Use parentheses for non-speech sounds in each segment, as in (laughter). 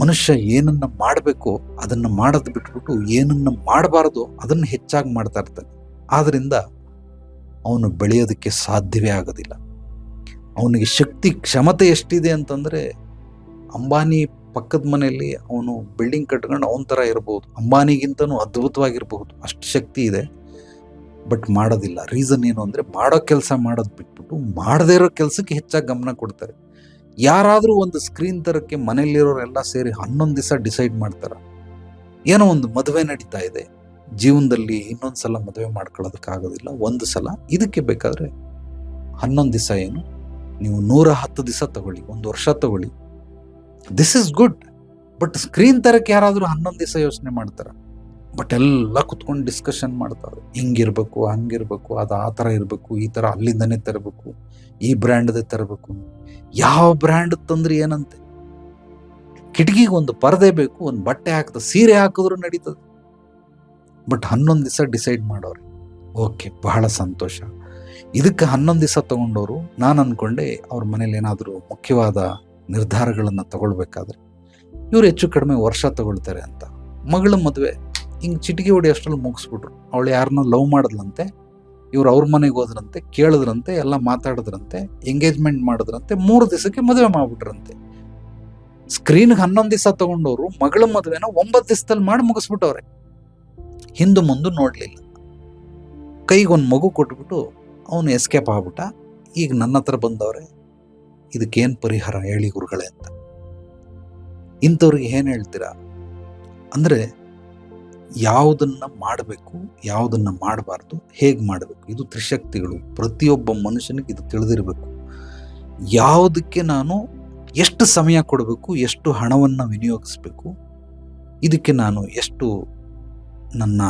ಮನುಷ್ಯ ಏನನ್ನ ಮಾಡಬೇಕು ಅದನ್ನ ಮಾಡೋದು ಬಿಟ್ಬಿಟ್ಟು ಏನನ್ನ ಮಾಡಬಾರದು ಅದನ್ನ ಹೆಚ್ಚಾಗಿ ಮಾಡ್ತಾ ಇರ್ತಾನೆ. ಆದ್ದರಿಂದ ಅವನು ಬೆಳೆಯೋದಕ್ಕೆ ಸಾಧ್ಯವೇ ಆಗೋದಿಲ್ಲ. ಅವನಿಗೆ ಶಕ್ತಿ ಕ್ಷಮತೆ ಎಷ್ಟಿದೆ ಅಂತಂದ್ರೆ ಅಂಬಾನಿ ಪಕ್ಕದ ಮನೆಯಲ್ಲಿ ಅವನು ಬಿಲ್ಡಿಂಗ್ ಕಟ್ಕೊಂಡು ಅವನ ಥರ ಇರಬಹುದು ಅಂಬಾನಿಗಿಂತನೂ ಅದ್ಭುತವಾಗಿರಬಹುದು. ಅಷ್ಟು ಶಕ್ತಿ ಇದೆ. ಬಟ್ ಮಾಡೋದಿಲ್ಲ. ರೀಸನ್ ಏನು ಅಂದ್ರೆ ಮಾಡೋ ಕೆಲಸ ಮಾಡೋದು ಬಿಟ್ಬಿಟ್ಟು ಮಾಡದೇ ಇರೋ ಕೆಲಸಕ್ಕೆ ಹೆಚ್ಚಾಗಿ ಗಮನ ಕೊಡ್ತಾರೆ. ಯಾರಾದರೂ ಒಂದು ಸ್ಕ್ರೀನ್ ತರಕ್ಕೆ ಮನೆಯಲ್ಲಿರೋರೆಲ್ಲ ಸೇರಿ ಹನ್ನೊಂದು ದಿವಸ ಡಿಸೈಡ್ ಮಾಡ್ತಾರೆ. ಏನೋ ಒಂದು ಮದುವೆ ನಡೀತಾ ಇದೆ. ಜೀವನದಲ್ಲಿ ಇನ್ನೊಂದು ಸಲ ಮದುವೆ ಮಾಡ್ಕೊಳ್ಳೋದಕ್ಕಾಗೋದಿಲ್ಲ ಒಂದು ಸಲ. ಇದಕ್ಕೆ ಬೇಕಾದರೆ ಹನ್ನೊಂದು ದಿವಸ ಏನು? ನೀವು ನೂರ ಹತ್ತು ದಿವಸ ತಗೊಳ್ಳಿ. ಒಂದು ವರ್ಷ ತಗೊಳ್ಳಿ. This is good but screen ತರಕ್ಕೆ ಯಾರಾದರೂ ಹನ್ನೊಂದು ದಿವಸ ಯೋಚನೆ ಮಾಡ್ತಾರ. ಬಟ್ ಎಲ್ಲ ಕುತ್ಕೊಂಡು ಡಿಸ್ಕಷನ್ ಮಾಡ್ತಾರೆ. ಹಿಂಗಿರ್ಬೇಕು, ಹಂಗಿರ್ಬೇಕು, ಅದು ಆ ಥರ ಇರಬೇಕು, ಈ ಥರ ಅಲ್ಲಿಂದನೇ ತರಬೇಕು, ಈ ಬ್ರ್ಯಾಂಡ್ದೇ ತರಬೇಕು ಯಾವ ಬ್ರ್ಯಾಂಡ್ ತಂದ್ರೆ ಏನಂತೆ? ಕಿಟಕಿಗೆ ಒಂದು ಪರದೆ ಬೇಕು, ಒಂದು ಬಟ್ಟೆ ಹಾಕ್ದ, ಸೀರೆ ಹಾಕಿದ್ರು ನಡೀತದೆ. ಬಟ್ ಹನ್ನೊಂದು ದಿವಸ ಡಿಸೈಡ್ ಮಾಡೋರು. ಓಕೆ ಬಹಳ ಸಂತೋಷ. ಇದಕ್ಕೆ ಹನ್ನೊಂದು ದಿವಸ ತಗೊಂಡವರು ನಾನು ಅಂದ್ಕೊಂಡೆ ಅವ್ರ ಮನೇಲಿ ಏನಾದರೂ ಮುಖ್ಯವಾದ ನಿರ್ಧಾರಗಳನ್ನು ತಗೊಳ್ಬೇಕಾದ್ರೆ, ಇವರು ಹೆಚ್ಚು ಕಡಿಮೆ ವರ್ಷ ತಗೊಳ್ತಾರೆ ಅಂತ. ಮಗಳ ಮದುವೆ ಹಿಂಗೆ ಚಿಟಿಕೆ ಹೊಡಿ ಅಷ್ಟರಲ್ಲಿ ಮುಗಿಸ್ಬಿಟ್ರು. ಅವಳು ಯಾರನ್ನೋ ಲವ್ ಮಾಡಿದ್ಲಂತೆ, ಇವ್ರು ಅವ್ರ ಮನೆಗೆ ಹೋದ್ರಂತೆ, ಕೇಳಿದ್ರಂತೆ, ಎಲ್ಲ ಮಾತಾಡಿದ್ರಂತೆ ಎಂಗೇಜ್ಮೆಂಟ್ ಮಾಡಿದ್ರಂತೆ, ಮೂರು ದಿವಸಕ್ಕೆ ಮದುವೆ ಮಾಡ್ಬಿಟ್ರಂತೆ. ಸ್ಕ್ರೀನ್ಗೆ ಹನ್ನೊಂದು ದಿವಸ ತಗೊಂಡವರು ಮಗಳ ಮದುವೆನ ಒಂಬತ್ತು ದಿವಸದಲ್ಲಿ ಮಾಡಿ ಮುಗಿಸ್ಬಿಟ್ಟವ್ರೆ. ಹಿಂದೆ ಮುಂದೆ ನೋಡಲಿಲ್ಲ. ಕೈಗೊಂದು ಮಗು ಕೊಟ್ಬಿಟ್ಟು ಅವನು ಎಸ್ಕೇಪ್ ಆಗ್ಬಿಟ್ಟ. ಈಗ ನನ್ನ ಹತ್ರ ಬಂದವ್ರೆ, ಇದಕ್ಕೇನು ಪರಿಹಾರ ಹೇಳಿ ಗುರುಗಳೇ ಅಂತ. ಇಂಥವ್ರಿಗೆ ಏನು ಹೇಳ್ತೀರಾ? ಅಂದರೆ ಯಾವುದನ್ನ ಮಾಡಬೇಕು, ಯಾವುದನ್ನು ಮಾಡಬಾರ್ದು, ಹೇಗೆ ಮಾಡಬೇಕು? ಇದು ತ್ರಿಶಕ್ತಿಗಳು. ಪ್ರತಿಯೊಬ್ಬ ಮನುಷ್ಯನಿಗೆ ಇದು ತಿಳಿದಿರಬೇಕು. ಯಾವುದಕ್ಕೆ ನಾನು ಎಷ್ಟು ಸಮಯ ಕೊಡಬೇಕು, ಎಷ್ಟು ಹಣವನ್ನು ವಿನಿಯೋಗಿಸ್ಬೇಕು, ಇದಕ್ಕೆ ನಾನು ಎಷ್ಟು ನನ್ನ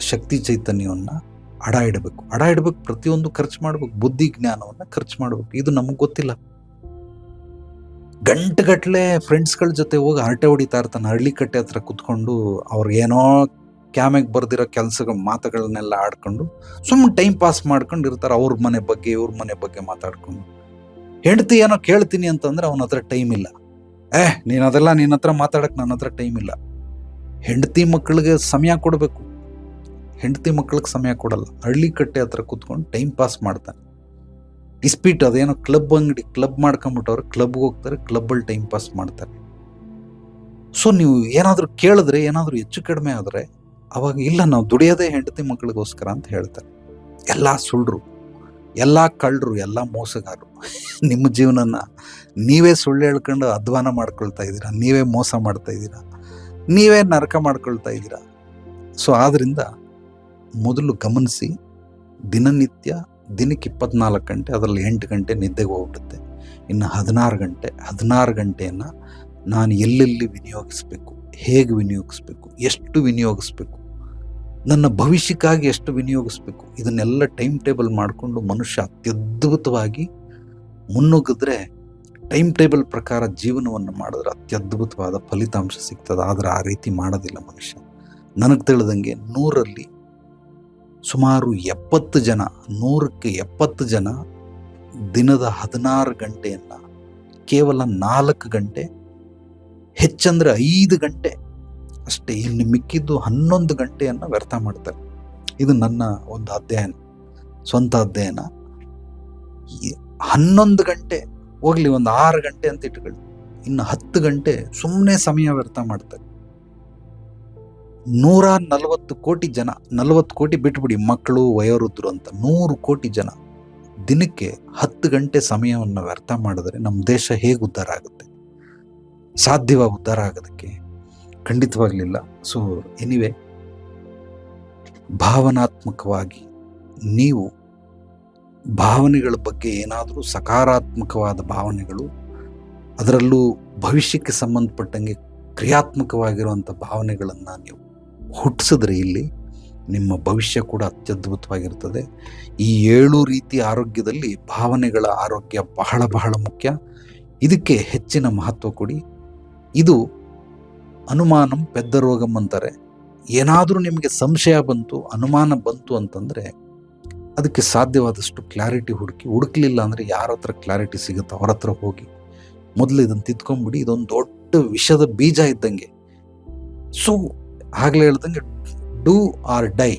ಶಕ್ತಿ ಚೈತನ್ಯವನ್ನು ಅಡ ಇಡಬೇಕು. ಅಡ ಇಡಬೇಕು, ಪ್ರತಿಯೊಂದು ಖರ್ಚು ಮಾಡಬೇಕು, ಬುದ್ಧಿ ಜ್ಞಾನವನ್ನು ಖರ್ಚು ಮಾಡಬೇಕು. ಇದು ನಮಗೆ ಗೊತ್ತಿಲ್ಲ. ಗಂಟೆಗಟ್ಟಲೆ ಫ್ರೆಂಡ್ಸ್ಗಳ ಜೊತೆ ಹೋಗಿ ಹರಟೆ ಹೊಡಿತಾ ಇರ್ತಾನೆ ಹಳ್ಳಿ ಕಟ್ಟೆ ಹತ್ರ ಕುತ್ಕೊಂಡು ಅವ್ರು ಏನೋ ಕ್ಯಾಮೆಗೆ ಬರ್ದಿರೋ ಕೆಲಸಗಳ, ಮಾತುಗಳನ್ನೆಲ್ಲ ಆಡ್ಕೊಂಡು ಸುಮ್ಮನೆ ಟೈಮ್ ಪಾಸ್ ಮಾಡ್ಕೊಂಡು ಇರ್ತಾರೆ ಅವ್ರ ಮನೆ ಬಗ್ಗೆ, ಇವ್ರ ಮನೆ ಬಗ್ಗೆ ಮಾತಾಡ್ಕೊಂಡು. ಹೆಂಡತಿ ಏನೋ ಕೇಳ್ತೀನಿ ಅಂತಂದ್ರೆ ಅವನ ಹತ್ರ ಟೈಮ್ ಇಲ್ಲ. ಏ, ನೀನು ಅದೆಲ್ಲ ನಿನ್ನ ಹತ್ರ ಮಾತಾಡಕ್ ನನ್ನ ಹತ್ರ ಟೈಮ್ ಇಲ್ಲ. ಹೆಂಡತಿ ಮಕ್ಕಳಿಗೆ ಸಮಯ ಕೊಡಬೇಕು. ಹೆಂಡತಿ ಮಕ್ಕಳಿಗೆ ಸಮಯ ಕೊಡಲ್ಲ. ಹಳ್ಳಿ ಕಟ್ಟೆ ಹತ್ರ ಕುತ್ಕೊಂಡು ಟೈಮ್ ಪಾಸ್ ಮಾಡ್ತಾನೆ. ಇಸ್ಪೀಟ್ ಅದೇನೋ ಕ್ಲಬ್ ಅಂಗಡಿ ಕ್ಲಬ್ ಮಾಡ್ಕೊಂಬಿಟ್ಟವ್ರು ಕ್ಲಬ್ಗೆ ಹೋಗ್ತಾರೆ ಕ್ಲಬ್ಬಲ್ಲಿ ಟೈಮ್ ಪಾಸ್ ಮಾಡ್ತಾರೆ. ಸೊ ನೀವು ಏನಾದರೂ ಕೇಳಿದ್ರೆ, ಏನಾದರೂ ಹೆಚ್ಚು ಕಡಿಮೆ ಆದರೆ, ಅವಾಗ ಇಲ್ಲ, ನಾವು ದುಡಿಯೋದೇ ಹೆಂಡತಿ ಮಕ್ಕಳಿಗೋಸ್ಕರ ಅಂತ ಹೇಳ್ತಾರೆ. ಎಲ್ಲ ಸುಳ್ಳರು ಎಲ್ಲ ಕಳ್ಳರು, ಎಲ್ಲ ಮೋಸಗಾರರು. (laughs) ನಿಮ್ಮ ಜೀವನನ ನೀವೇ ಸುಳ್ಳು ಹೇಳ್ಕೊಂಡು ಅಧ್ವಾನ ಮಾಡ್ಕೊಳ್ತಾ ಇದ್ದೀರಾ? ನೀವೇ ಮೋಸ ಮಾಡ್ತಾ ಇದ್ದೀರಾ? ನೀವೇ ನರಕ ಮಾಡ್ಕೊಳ್ತಾ ಇದ್ದೀರಾ? ಸೊ ಆದ್ದರಿಂದ ಮೊದಲು ಗಮನಿಸಿ ದಿನನಿತ್ಯ ದಿನಕ್ಕೆ ಇಪ್ಪತ್ನಾಲ್ಕು ಗಂಟೆ, ಅದರಲ್ಲಿ ಎಂಟು ಗಂಟೆ ನಿದ್ದೆಗೆ ಹೋಗ್ಬಿಡುತ್ತೆ. ಇನ್ನು ಹದಿನಾರು ಗಂಟೆ, ಹದಿನಾರು ಗಂಟೆಯನ್ನು ನಾನು ಎಲ್ಲೆಲ್ಲಿ ವಿನಿಯೋಗಿಸ್ಬೇಕು, ಹೇಗೆ ವಿನಿಯೋಗಿಸ್ಬೇಕು, ಎಷ್ಟು ವಿನಿಯೋಗಿಸ್ಬೇಕು, ನನ್ನ ಭವಿಷ್ಯಕ್ಕಾಗಿ ಎಷ್ಟು ವಿನಿಯೋಗಿಸ್ಬೇಕು, ಇದನ್ನೆಲ್ಲ ಟೈಮ್ ಟೇಬಲ್ ಮಾಡಿಕೊಂಡು ಮನುಷ್ಯ ಅತ್ಯದ್ಭುತವಾಗಿ ಮುನ್ನುಗ್ಗಿದ್ರೆ, ಟೈಮ್ ಟೇಬಲ್ ಪ್ರಕಾರ ಜೀವನವನ್ನು ಮಾಡಿದ್ರೆ ಅತ್ಯದ್ಭುತವಾದ ಫಲಿತಾಂಶ ಸಿಗ್ತದೆ. ಆದರೆ ಆ ರೀತಿ ಮಾಡೋದಿಲ್ಲ ಮನುಷ್ಯ. ನನಗೆ ತಿಳಿದಂಗೆ ನೂರಲ್ಲಿ ಸುಮಾರು ಎಪ್ಪತ್ತು ಜನ, ನೂರಕ್ಕೆ ಎಪ್ಪತ್ತು ಜನ ದಿನದ ಹದಿನಾರು ಗಂಟೆಯನ್ನು, ಕೇವಲ ನಾಲ್ಕು ಗಂಟೆ, ಹೆಚ್ಚಂದರೆ ಐದು ಗಂಟೆ ಅಷ್ಟೇ. ಇನ್ನು ಮಿಕ್ಕಿದ್ದು ಹನ್ನೊಂದು ಗಂಟೆಯನ್ನು ವ್ಯರ್ಥ ಮಾಡ್ತಾರೆ. ಇದು ನನ್ನ ಒಂದು ಅಧ್ಯಯನ, ಸ್ವಂತ ಅಧ್ಯಯನ. ಈ ಹನ್ನೊಂದು ಗಂಟೆ, ಹೋಗಲಿ ಒಂದು ಆರು ಗಂಟೆ ಅಂತ ಇಟ್ಕೊಳ್ಳಿ. ಇನ್ನು ಹತ್ತು ಗಂಟೆ ಸುಮ್ಮನೆ ಸಮಯ ವ್ಯರ್ಥ ಮಾಡ್ತಾರೆ. ನೂರ ನಲವತ್ತು ಕೋಟಿ ಜನ, ನಲವತ್ತು ಕೋಟಿ ಬಿಟ್ಬಿಡಿ ಮಕ್ಕಳು, ವಯೋವೃದ್ಧರು ಅಂತ ನೂರು ಕೋಟಿ ಜನ ದಿನಕ್ಕೆ ಹತ್ತು ಗಂಟೆ ಸಮಯವನ್ನು ವ್ಯರ್ಥ ಮಾಡಿದ್ರೆ ನಮ್ಮ ದೇಶ ಹೇಗೆ ಉದ್ಧಾರ ಆಗುತ್ತೆ? ಸಾಧ್ಯವಾಗಿ ಉದ್ಧಾರ ಆಗೋದಕ್ಕೆ? ಖಂಡಿತವಾಗಲಿಲ್ಲ. ಸೊ ಎನಿವೆ ಭಾವನಾತ್ಮಕವಾಗಿ ನೀವು ಭಾವನೆಗಳ ಬಗ್ಗೆ ಏನಾದರೂ ಸಕಾರಾತ್ಮಕವಾದ ಭಾವನೆಗಳು, ಅದರಲ್ಲೂ ಭವಿಷ್ಯಕ್ಕೆ ಸಂಬಂಧಪಟ್ಟಂಗೆ ಕ್ರಿಯಾತ್ಮಕವಾಗಿರುವಂಥ ಭಾವನೆಗಳನ್ನು ನೀವು ಹುಟ್ಟಿಸಿದ್ರೆ ಇಲ್ಲಿ, ನಿಮ್ಮ ಭವಿಷ್ಯ ಕೂಡ ಅತ್ಯದ್ಭುತವಾಗಿರ್ತದೆ. ಈ ಏಳು ರೀತಿ ಆರೋಗ್ಯದಲ್ಲಿ ಭಾವನೆಗಳ ಆರೋಗ್ಯ ಬಹಳ ಬಹಳ ಮುಖ್ಯ. ಇದಕ್ಕೆ ಹೆಚ್ಚಿನ ಮಹತ್ವ ಕೊಡಿ. ಇದು ಅನುಮಾನಂ ಪೆದ್ದ ರೋಗಂ ಅಂತಾರೆ. ಏನಾದರೂ ನಿಮಗೆ ಸಂಶಯ ಬಂತು, ಅನುಮಾನ ಬಂತು ಅಂತಂದರೆ ಅದಕ್ಕೆ ಸಾಧ್ಯವಾದಷ್ಟು ಕ್ಲಾರಿಟಿ ಹುಡುಕಿ, ಹುಡುಕಲಿಲ್ಲ ಅಂದರೆ ಯಾರ ಹತ್ರ ಕ್ಲಾರಿಟಿ ಸಿಗುತ್ತೆ ಅವ್ರ ಹತ್ರ ಹೋಗಿ. ಮೊದಲು ಇದನ್ನು ತಿದ್ಕೊಂಬಿಡಿ, ಇದೊಂದು ದೊಡ್ಡ ದೊಡ್ಡ ವಿಷದ ಬೀಜ ಇದ್ದಂಗೆ. ಸೊ ಆಗ್ಲೇ ಹೇಳ್ದಂಗೆ ಡೂ ಆರ್ ಡೈ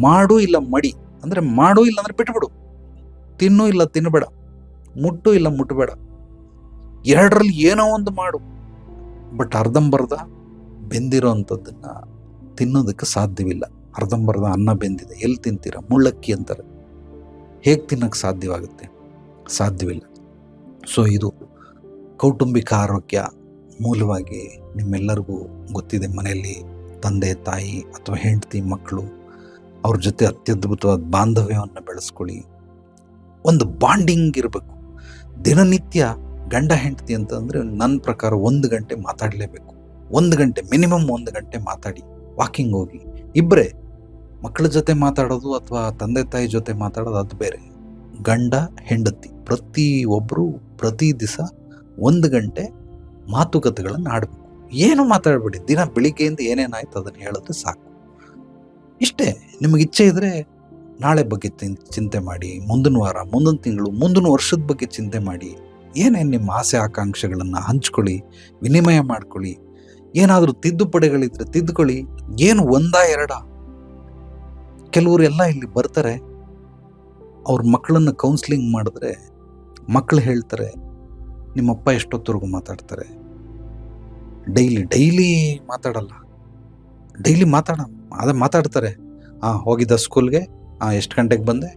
ಮಾಡು ಇಲ್ಲ ಮಡಿ ಅಂದ್ರೆ ಮಾಡು ಇಲ್ಲ ಅಂದರೆ ಬಿಟ್ಬಿಡು ತಿನ್ನು ಇಲ್ಲ ತಿನ್ನಬೇಡ ಮುಟ್ಟು ಇಲ್ಲ ಮುಟ್ಟಬೇಡ ಎರಡರಲ್ಲಿ ಏನೋ ಒಂದು ಮಾಡು. ಬಟ್ ಅರ್ಧಂಬರ್ಧ ಬೆಂದಿರೋ ಅಂಥದ್ದನ್ನ ತಿನ್ನೋದಕ್ಕೆ ಸಾಧ್ಯವಿಲ್ಲ. ಅರ್ಧಂಬರ್ಧ ಅನ್ನ ಬೆಂದಿದೆ. ಎಲ್ಲಿ ತಿಂತೀರ? ಮುಳ್ಳಕ್ಕಿ ಅಂತಾರೆ. ಹೇಗೆ ತಿನ್ನಕ್ಕೆ ಸಾಧ್ಯವಾಗುತ್ತೆ? ಸಾಧ್ಯವಿಲ್ಲ. ಸೊ, ಇದು ಕೌಟುಂಬಿಕ ಆರೋಗ್ಯ ಮೂಲವಾಗಿ ನಿಮ್ಮೆಲ್ಲರಿಗೂ ಗೊತ್ತಿದೆ ಮನೆಯಲ್ಲಿ. ತಂದೆ, ತಾಯಿ ಅಥವಾ ಹೆಂಡತಿ, ಮಕ್ಕಳು ಅವ್ರ ಜೊತೆ ಅತ್ಯದ್ಭುತವಾದ ಬಾಂಧವ್ಯವನ್ನು ಬೆಳೆಸ್ಕೊಳ್ಳಿ. ಒಂದು ಬಾಂಡಿಂಗ್ ಇರಬೇಕು. ದಿನನಿತ್ಯ ಗಂಡ, ಹೆಂಡತಿ ಅಂತಂದರೆ ನನ್ನ ಪ್ರಕಾರ ಒಂದು ಗಂಟೆ ಮಾತಾಡಲೇಬೇಕು. ಒಂದು ಗಂಟೆ, ಮಿನಿಮಮ್ ಒಂದು ಗಂಟೆ ಮಾತಾಡಿ, ವಾಕಿಂಗ್ ಹೋಗಿ. ಇಬ್ಬರೇ ಮಕ್ಕಳ ಜೊತೆ ಮಾತಾಡೋದು ಅಥವಾ ತಂದೆ, ತಾಯಿ ಜೊತೆ ಮಾತಾಡೋದು ಅದು ಬೇರೆ. ಗಂಡ, ಹೆಂಡತಿ ಪ್ರತಿ ಒಬ್ಬರು ಪ್ರತಿ ದಿವಸ ಒಂದು ಗಂಟೆ ಮಾತುಕತೆಗಳನ್ನು ಆಡಬೇಕು. ಏನು ಮಾತಾಡಬೇಡಿ. ದಿನ ಬೆಳಿಗ್ಗೆಯಿಂದ ಏನೇನಾಯ್ತು ಅದನ್ನು ಹೇಳಿದ್ರೆ ಸಾಕು. ಇಷ್ಟೇ, ನಿಮಗೆ ಇಚ್ಛೆ ಇದ್ರೆ ನಾಳೆ ಬಗ್ಗೆ ಚಿಂತೆ ಮಾಡಿ, ಮುಂದಿನ ವಾರ, ಮುಂದಿನ ತಿಂಗಳು, ಮುಂದಿನ ವರ್ಷದ ಬಗ್ಗೆ ಚಿಂತೆ ಮಾಡಿ, ಏನೇನು ನಿಮ್ಮ ಆಸೆ ಆಕಾಂಕ್ಷೆಗಳನ್ನು ಹಂಚ್ಕೊಳ್ಳಿ, ವಿನಿಮಯ ಮಾಡ್ಕೊಳ್ಳಿ, ಏನಾದರೂ ತಿದ್ದುಪಡೆಗಳಿದ್ರೆ ತಿದ್ದುಕೊಳ್ಳಿ ಏನು ಒಂದ ಎರಡ. ಕೆಲವರು ಎಲ್ಲ ಇಲ್ಲಿ ಬರ್ತಾರೆ, ಅವ್ರ ಮಕ್ಕಳನ್ನು ಕೌನ್ಸಿಲಿಂಗ್ ಮಾಡಿದ್ರೆ ಮಕ್ಕಳು ಹೇಳ್ತಾರೆ ನಿಮ್ಮಪ್ಪ ಎಷ್ಟೊತ್ತವರೆಗೂ ಮಾತಾಡ್ತಾರೆ. ಡೈಲಿ ಡೈಲಿ ಮಾತಾಡಲ್ಲ. ಡೈಲಿ ಮಾತಾಡ, ಅದೇ ಮಾತಾಡ್ತಾರೆ. ಹಾಂ ಹೋಗಿದ್ದ ಸ್ಕೂಲ್ಗೆ ಹಾಂ ಎಷ್ಟು ಗಂಟೆಗೆ ಬಂದೆ?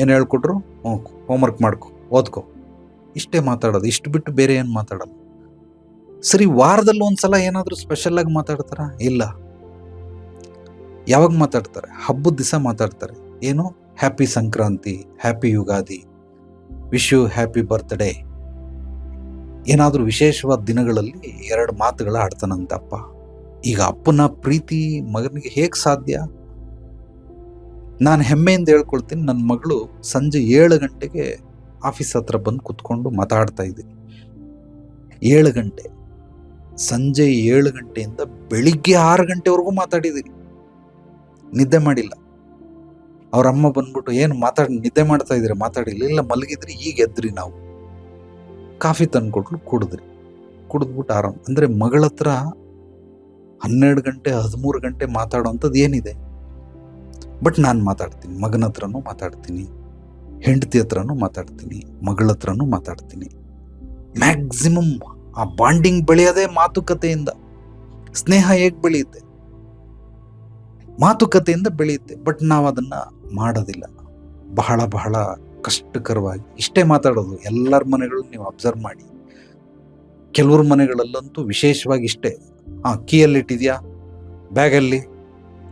ಏನು ಹೇಳ್ಕೊಟ್ರು? ಹ್ಞೂ ಹೋಮ್ವರ್ಕ್ ಮಾಡ್ಕೊ, ಓದ್ಕೊ. ಇಷ್ಟೇ ಮಾತಾಡೋದು, ಇಷ್ಟು ಬಿಟ್ಟು ಬೇರೆ ಏನು ಮಾತಾಡಲ್ಲ. ಸರಿ, ವಾರದಲ್ಲಿ ಒಂದ್ಸಲ ಏನಾದರೂ ಸ್ಪೆಷಲ್ಲಾಗಿ ಮಾತಾಡ್ತಾರ? ಇಲ್ಲ. ಯಾವಾಗ ಮಾತಾಡ್ತಾರೆ? ಹಬ್ಬದ ದಿವಸ ಮಾತಾಡ್ತಾರೆ. ಏನು? Happy Sankranti happy Ugadi. Wish you happy birthday ಏನಾದರೂ ವಿಶೇಷವಾದ ದಿನಗಳಲ್ಲಿ ಎರಡು ಮಾತುಗಳ ಆಡ್ತಾನಂತಪ್ಪ ಈಗ ಅಪ್ಪನ ಪ್ರೀತಿ ಮಗನಿಗೆ ಹೇಗೆ ಸಾಧ್ಯ? ನಾನು ಹೆಮ್ಮೆಯಿಂದ ಹೇಳ್ಕೊಳ್ತೀನಿ ನನ್ನ ಮಗಳು ಸಂಜೆ ಏಳು ಗಂಟೆಗೆ ಆಫೀಸ್ ಹತ್ರ ಬಂದು ಕುತ್ಕೊಂಡು ಮಾತಾಡ್ತಾ ಇದ್ದೀನಿ ಏಳು ಗಂಟೆ. ಸಂಜೆ ಏಳು ಗಂಟೆಯಿಂದ ಬೆಳಿಗ್ಗೆ ಆರು ಗಂಟೆವರೆಗೂ ಮಾತಾಡಿದ್ದೀನಿ ನಿದ್ದೆ ಮಾಡಿಲ್ಲ. ಅವ್ರ ಅಮ್ಮ ಬಂದ್ಬಿಟ್ಟು, ಏನು ಮಾತಾಡಿ, ನಿದ್ದೆ ಮಾಡ್ತಾ ಇದ್ದೀರಾ? ಮಾತಾಡಿಲ್ಲ. ಇಲ್ಲ, ಮಲಗಿದ್ರಿ, ಈಗ ಎದ್ರಿ ನಾವು. ಕಾಫಿ ತಂದ್ಕೊಟ್ಲು ಕುಡಿದ್ರಿ. ಕುಡಿದ್ಬಿಟ್ಟು ಆರಾಮ್. ಅಂದ್ರೆ ಮಗಳ ಹತ್ರ ಹನ್ನೆರಡು ಗಂಟೆ, ಹದಿಮೂರು ಗಂಟೆ ಮಾತಾಡೋವಂಥದ್ದು ಏನಿದೆ? ಬಟ್ ನಾನು ಮಾತಾಡ್ತೀನಿ. ಮಗನ ಹತ್ರನೂ ಮಾತಾಡ್ತೀನಿ. ಹೆಂಡತಿ ಹತ್ರನೂ ಮಾತಾಡ್ತೀನಿ. ಮಗಳ ಹತ್ರನೂ ಮಾತಾಡ್ತೀನಿ. ಮ್ಯಾಕ್ಸಿಮಮ್ ಆ ಬಾಂಡಿಂಗ್ ಬೆಳೆಯೋದೇ ಮಾತುಕತೆಯಿಂದ. ಸ್ನೇಹ ಹೇಗೆ ಬೆಳೆಯುತ್ತೆ? ಮಾತುಕತೆಯಿಂದ ಬೆಳೆಯುತ್ತೆ. ಬಟ್ ನಾವು ಅದನ್ನು ಮಾಡೋದಿಲ್ಲ. ಬಹಳ ಬಹಳ ಕಷ್ಟಕರವಾಗಿ ಇಷ್ಟೇ ಮಾತಾಡೋದು ಎಲ್ಲರ ಮನೆಗಳು ನೀವು ಅಬ್ಸರ್ವ್ ಮಾಡಿ. ಕೆಲವ್ರ ಮನೆಗಳಲ್ಲಂತೂ ವಿಶೇಷವಾಗಿ ಇಷ್ಟೇ. ಹಾಂ ಕೀಯಲ್ಲಿ ಇಟ್ಟಿದ್ಯಾ? ಬ್ಯಾಗಲ್ಲಿ?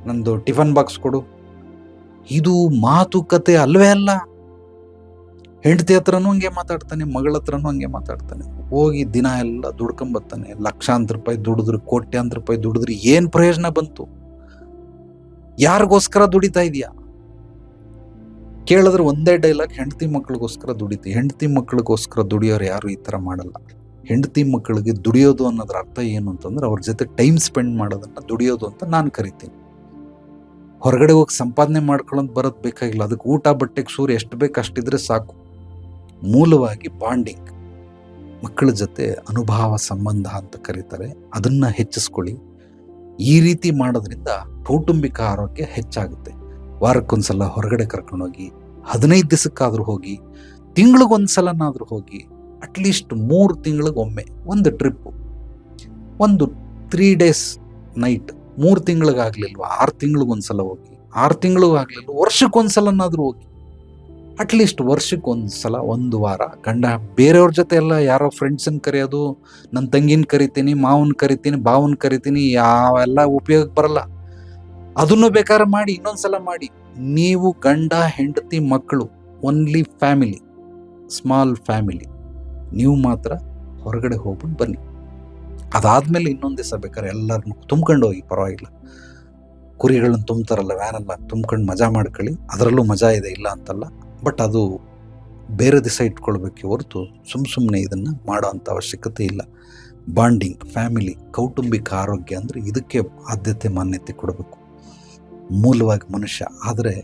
ನಂದು ಟಿಫನ್ ಬಾಕ್ಸ್ ಕೊಡು. ಇದು ಮಾತುಕತೆ ಅಲ್ವೇ ಅಲ್ಲ. ಹೆಂಡತಿ ಹತ್ರನೂ ಹಂಗೆ ಮಾತಾಡ್ತಾನೆ, ಮಗಳ ಹತ್ರನೂ ಹಂಗೆ ಮಾತಾಡ್ತಾನೆ. ಹೋಗಿ ದಿನ ಎಲ್ಲ ದುಡ್ಕೊಂಬರ್ತಾನೆ ಲಕ್ಷಾಂತರ ರೂಪಾಯಿ ದುಡಿದ್ರು, ಕೋಟ್ಯಾಂತರ ರೂಪಾಯಿ ದುಡಿದ್ರು, ಏನು ಪ್ರಯೋಜನ ಬಂತು? ಯಾರಿಗೋಸ್ಕರ ದುಡಿತಾ ಇದೀಯಾ? ಕೇಳಿದ್ರೆ ಒಂದೇ ಡೈಲಾಗ್ ಹೆಂಡತಿ ಮಕ್ಕಳಿಗೋಸ್ಕರ ದುಡಿತಿ. ಹೆಂಡತಿ ಮಕ್ಕಳಿಗೋಸ್ಕರ ದುಡಿಯೋರು ಯಾರು ಈ ಥರ ಮಾಡಲ್ಲ. ಹೆಂಡತಿ ಮಕ್ಕಳಿಗೆ ದುಡಿಯೋದು ಅನ್ನೋದ್ರ ಅರ್ಥ ಏನು ಅಂತಂದ್ರೆ ಅವ್ರ ಜೊತೆ ಟೈಮ್ ಸ್ಪೆಂಡ್ ಮಾಡೋದನ್ನು ದುಡಿಯೋದು ಅಂತ ನಾನು ಕರಿತೀನಿ. ಹೊರಗಡೆ ಹೋಗಿ ಸಂಪಾದನೆ ಮಾಡ್ಕೊಳ್ಳೋದು ಬರೋದು ಬೇಕಾಗಿಲ್ಲ. ಅದಕ್ಕೆ ಊಟ ಬಟ್ಟೆಗೆ ಸೂರ್ಯ ಎಷ್ಟು ಬೇಕು ಅಷ್ಟಿದ್ರೆ ಸಾಕು. ಮೂಲವಾಗಿ ಬಾಂಡಿಂಗ್ ಮಕ್ಕಳ ಜೊತೆ ಅನುಭವ, ಸಂಬಂಧ ಅಂತ ಕರೀತಾರೆ. ಅದನ್ನ ಹೆಚ್ಚಿಸ್ಕೊಳ್ಳಿ. ಈ ರೀತಿ ಮಾಡೋದ್ರಿಂದ ಕೌಟುಂಬಿಕ ಆರೋಗ್ಯ ಹೆಚ್ಚಾಗುತ್ತೆ. ವಾರಕ್ಕೊಂದ್ಸಲ ಹೊರಗಡೆ ಕರ್ಕೊಂಡೋಗಿ ಹದಿನೈದು ದಿವಸಕ್ಕಾದರೂ ಹೋಗಿ, ತಿಂಗಳಿಗೊಂದ್ಸಲನಾದ್ರೂ ಹೋಗಿ ಅಟ್ಲೀಸ್ಟ್ ಮೂರು ತಿಂಗಳಿಗೊಮ್ಮೆ, ಒಂದು ಟ್ರಿಪ್ಪು ಒಂದು ತ್ರೀ ಡೇಸ್ ನೈಟ್ ಮೂರು ತಿಂಗಳಿಗಾಗಲಿಲ್ವ, ಆರು ತಿಂಗಳಿಗೊಂದ್ಸಲ ಹೋಗಿ, ಆರು ತಿಂಗಳಿಗೂ ಆಗಲಿಲ್ಲ ವರ್ಷಕ್ಕೊಂದು ಸಲನಾದರೂ ಹೋಗಿ ಅಟ್ಲೀಸ್ಟ್ ವರ್ಷಕ್ಕೊಂದ್ಸಲ, ಒಂದು ವಾರ, ಗಂಡ ಬೇರೆಯವ್ರ ಜೊತೆ ಎಲ್ಲ ಯಾರೋ ಫ್ರೆಂಡ್ಸನ್ನ ಕರೆಯೋದು ನನ್ನ ತಂಗಿನ ಕರಿತೀನಿ, ಮಾವನ ಕರಿತೀನಿ, ಬಾವನ ಕರಿತೀನಿ, ಯಾವೆಲ್ಲ ಉಪಯೋಗಕ್ಕೆ ಬರಲ್ಲ. ಅದನ್ನು ಬೇಕಾದ್ರೆ ಮಾಡಿ, ಇನ್ನೊಂದ್ಸಲ ಮಾಡಿ. ನೀವು ಗಂಡ, ಹೆಂಡತಿ, ಮಕ್ಕಳು ಓನ್ಲಿ ಫ್ಯಾಮಿಲಿ ಸ್ಮಾಲ್ ಫ್ಯಾಮಿಲಿ ನೀವು ಮಾತ್ರ ಹೊರಗಡೆ ಹೋಗ್ಬಿಟ್ಟು ಬನ್ನಿ. ಅದಾದ್ಮೇಲೆ ಇನ್ನೊಂದು ದಿವಸ ಬೇಕಾದ್ರೆ ಎಲ್ಲರನ್ನು ತುಂಬ್ಕೊಂಡು ಹೋಗಿ, ಪರವಾಗಿಲ್ಲ. ಕುರಿಗಳನ್ನ ತುಂಬ್ತಾರಲ್ಲ ವ್ಯಾನೆಲ್ಲ ತುಂಬ್ಕೊಂಡು ಮಜಾ ಮಾಡ್ಕೊಳ್ಳಿ. ಅದರಲ್ಲೂ ಮಜಾ ಇದೆ, ಇಲ್ಲ ಅಂತಲ್ಲ. ಬಟ್ ಅದು ಬೇರೆ ದಿವಸ ಇಟ್ಕೊಳ್ಬೇಕು ಹೊರತು ಸುಮ್ಮ ಸುಮ್ಮನೆ ಇದನ್ನ ಮಾಡೋ ಅಂಥ ಅವಶ್ಯಕತೆ ಇಲ್ಲ. ಬಾಂಡಿಂಗ್ ಫ್ಯಾಮಿಲಿ ಕೌಟುಂಬಿಕ ಆರೋಗ್ಯ ಅಂದರೆ ಇದಕ್ಕೆ ಆದ್ಯತೆ, ಮಾನ್ಯತೆ ಕೊಡಬೇಕು. ಮೂಲವಾಗಿ ಮನುಷ್ಯ. ಆದರೆ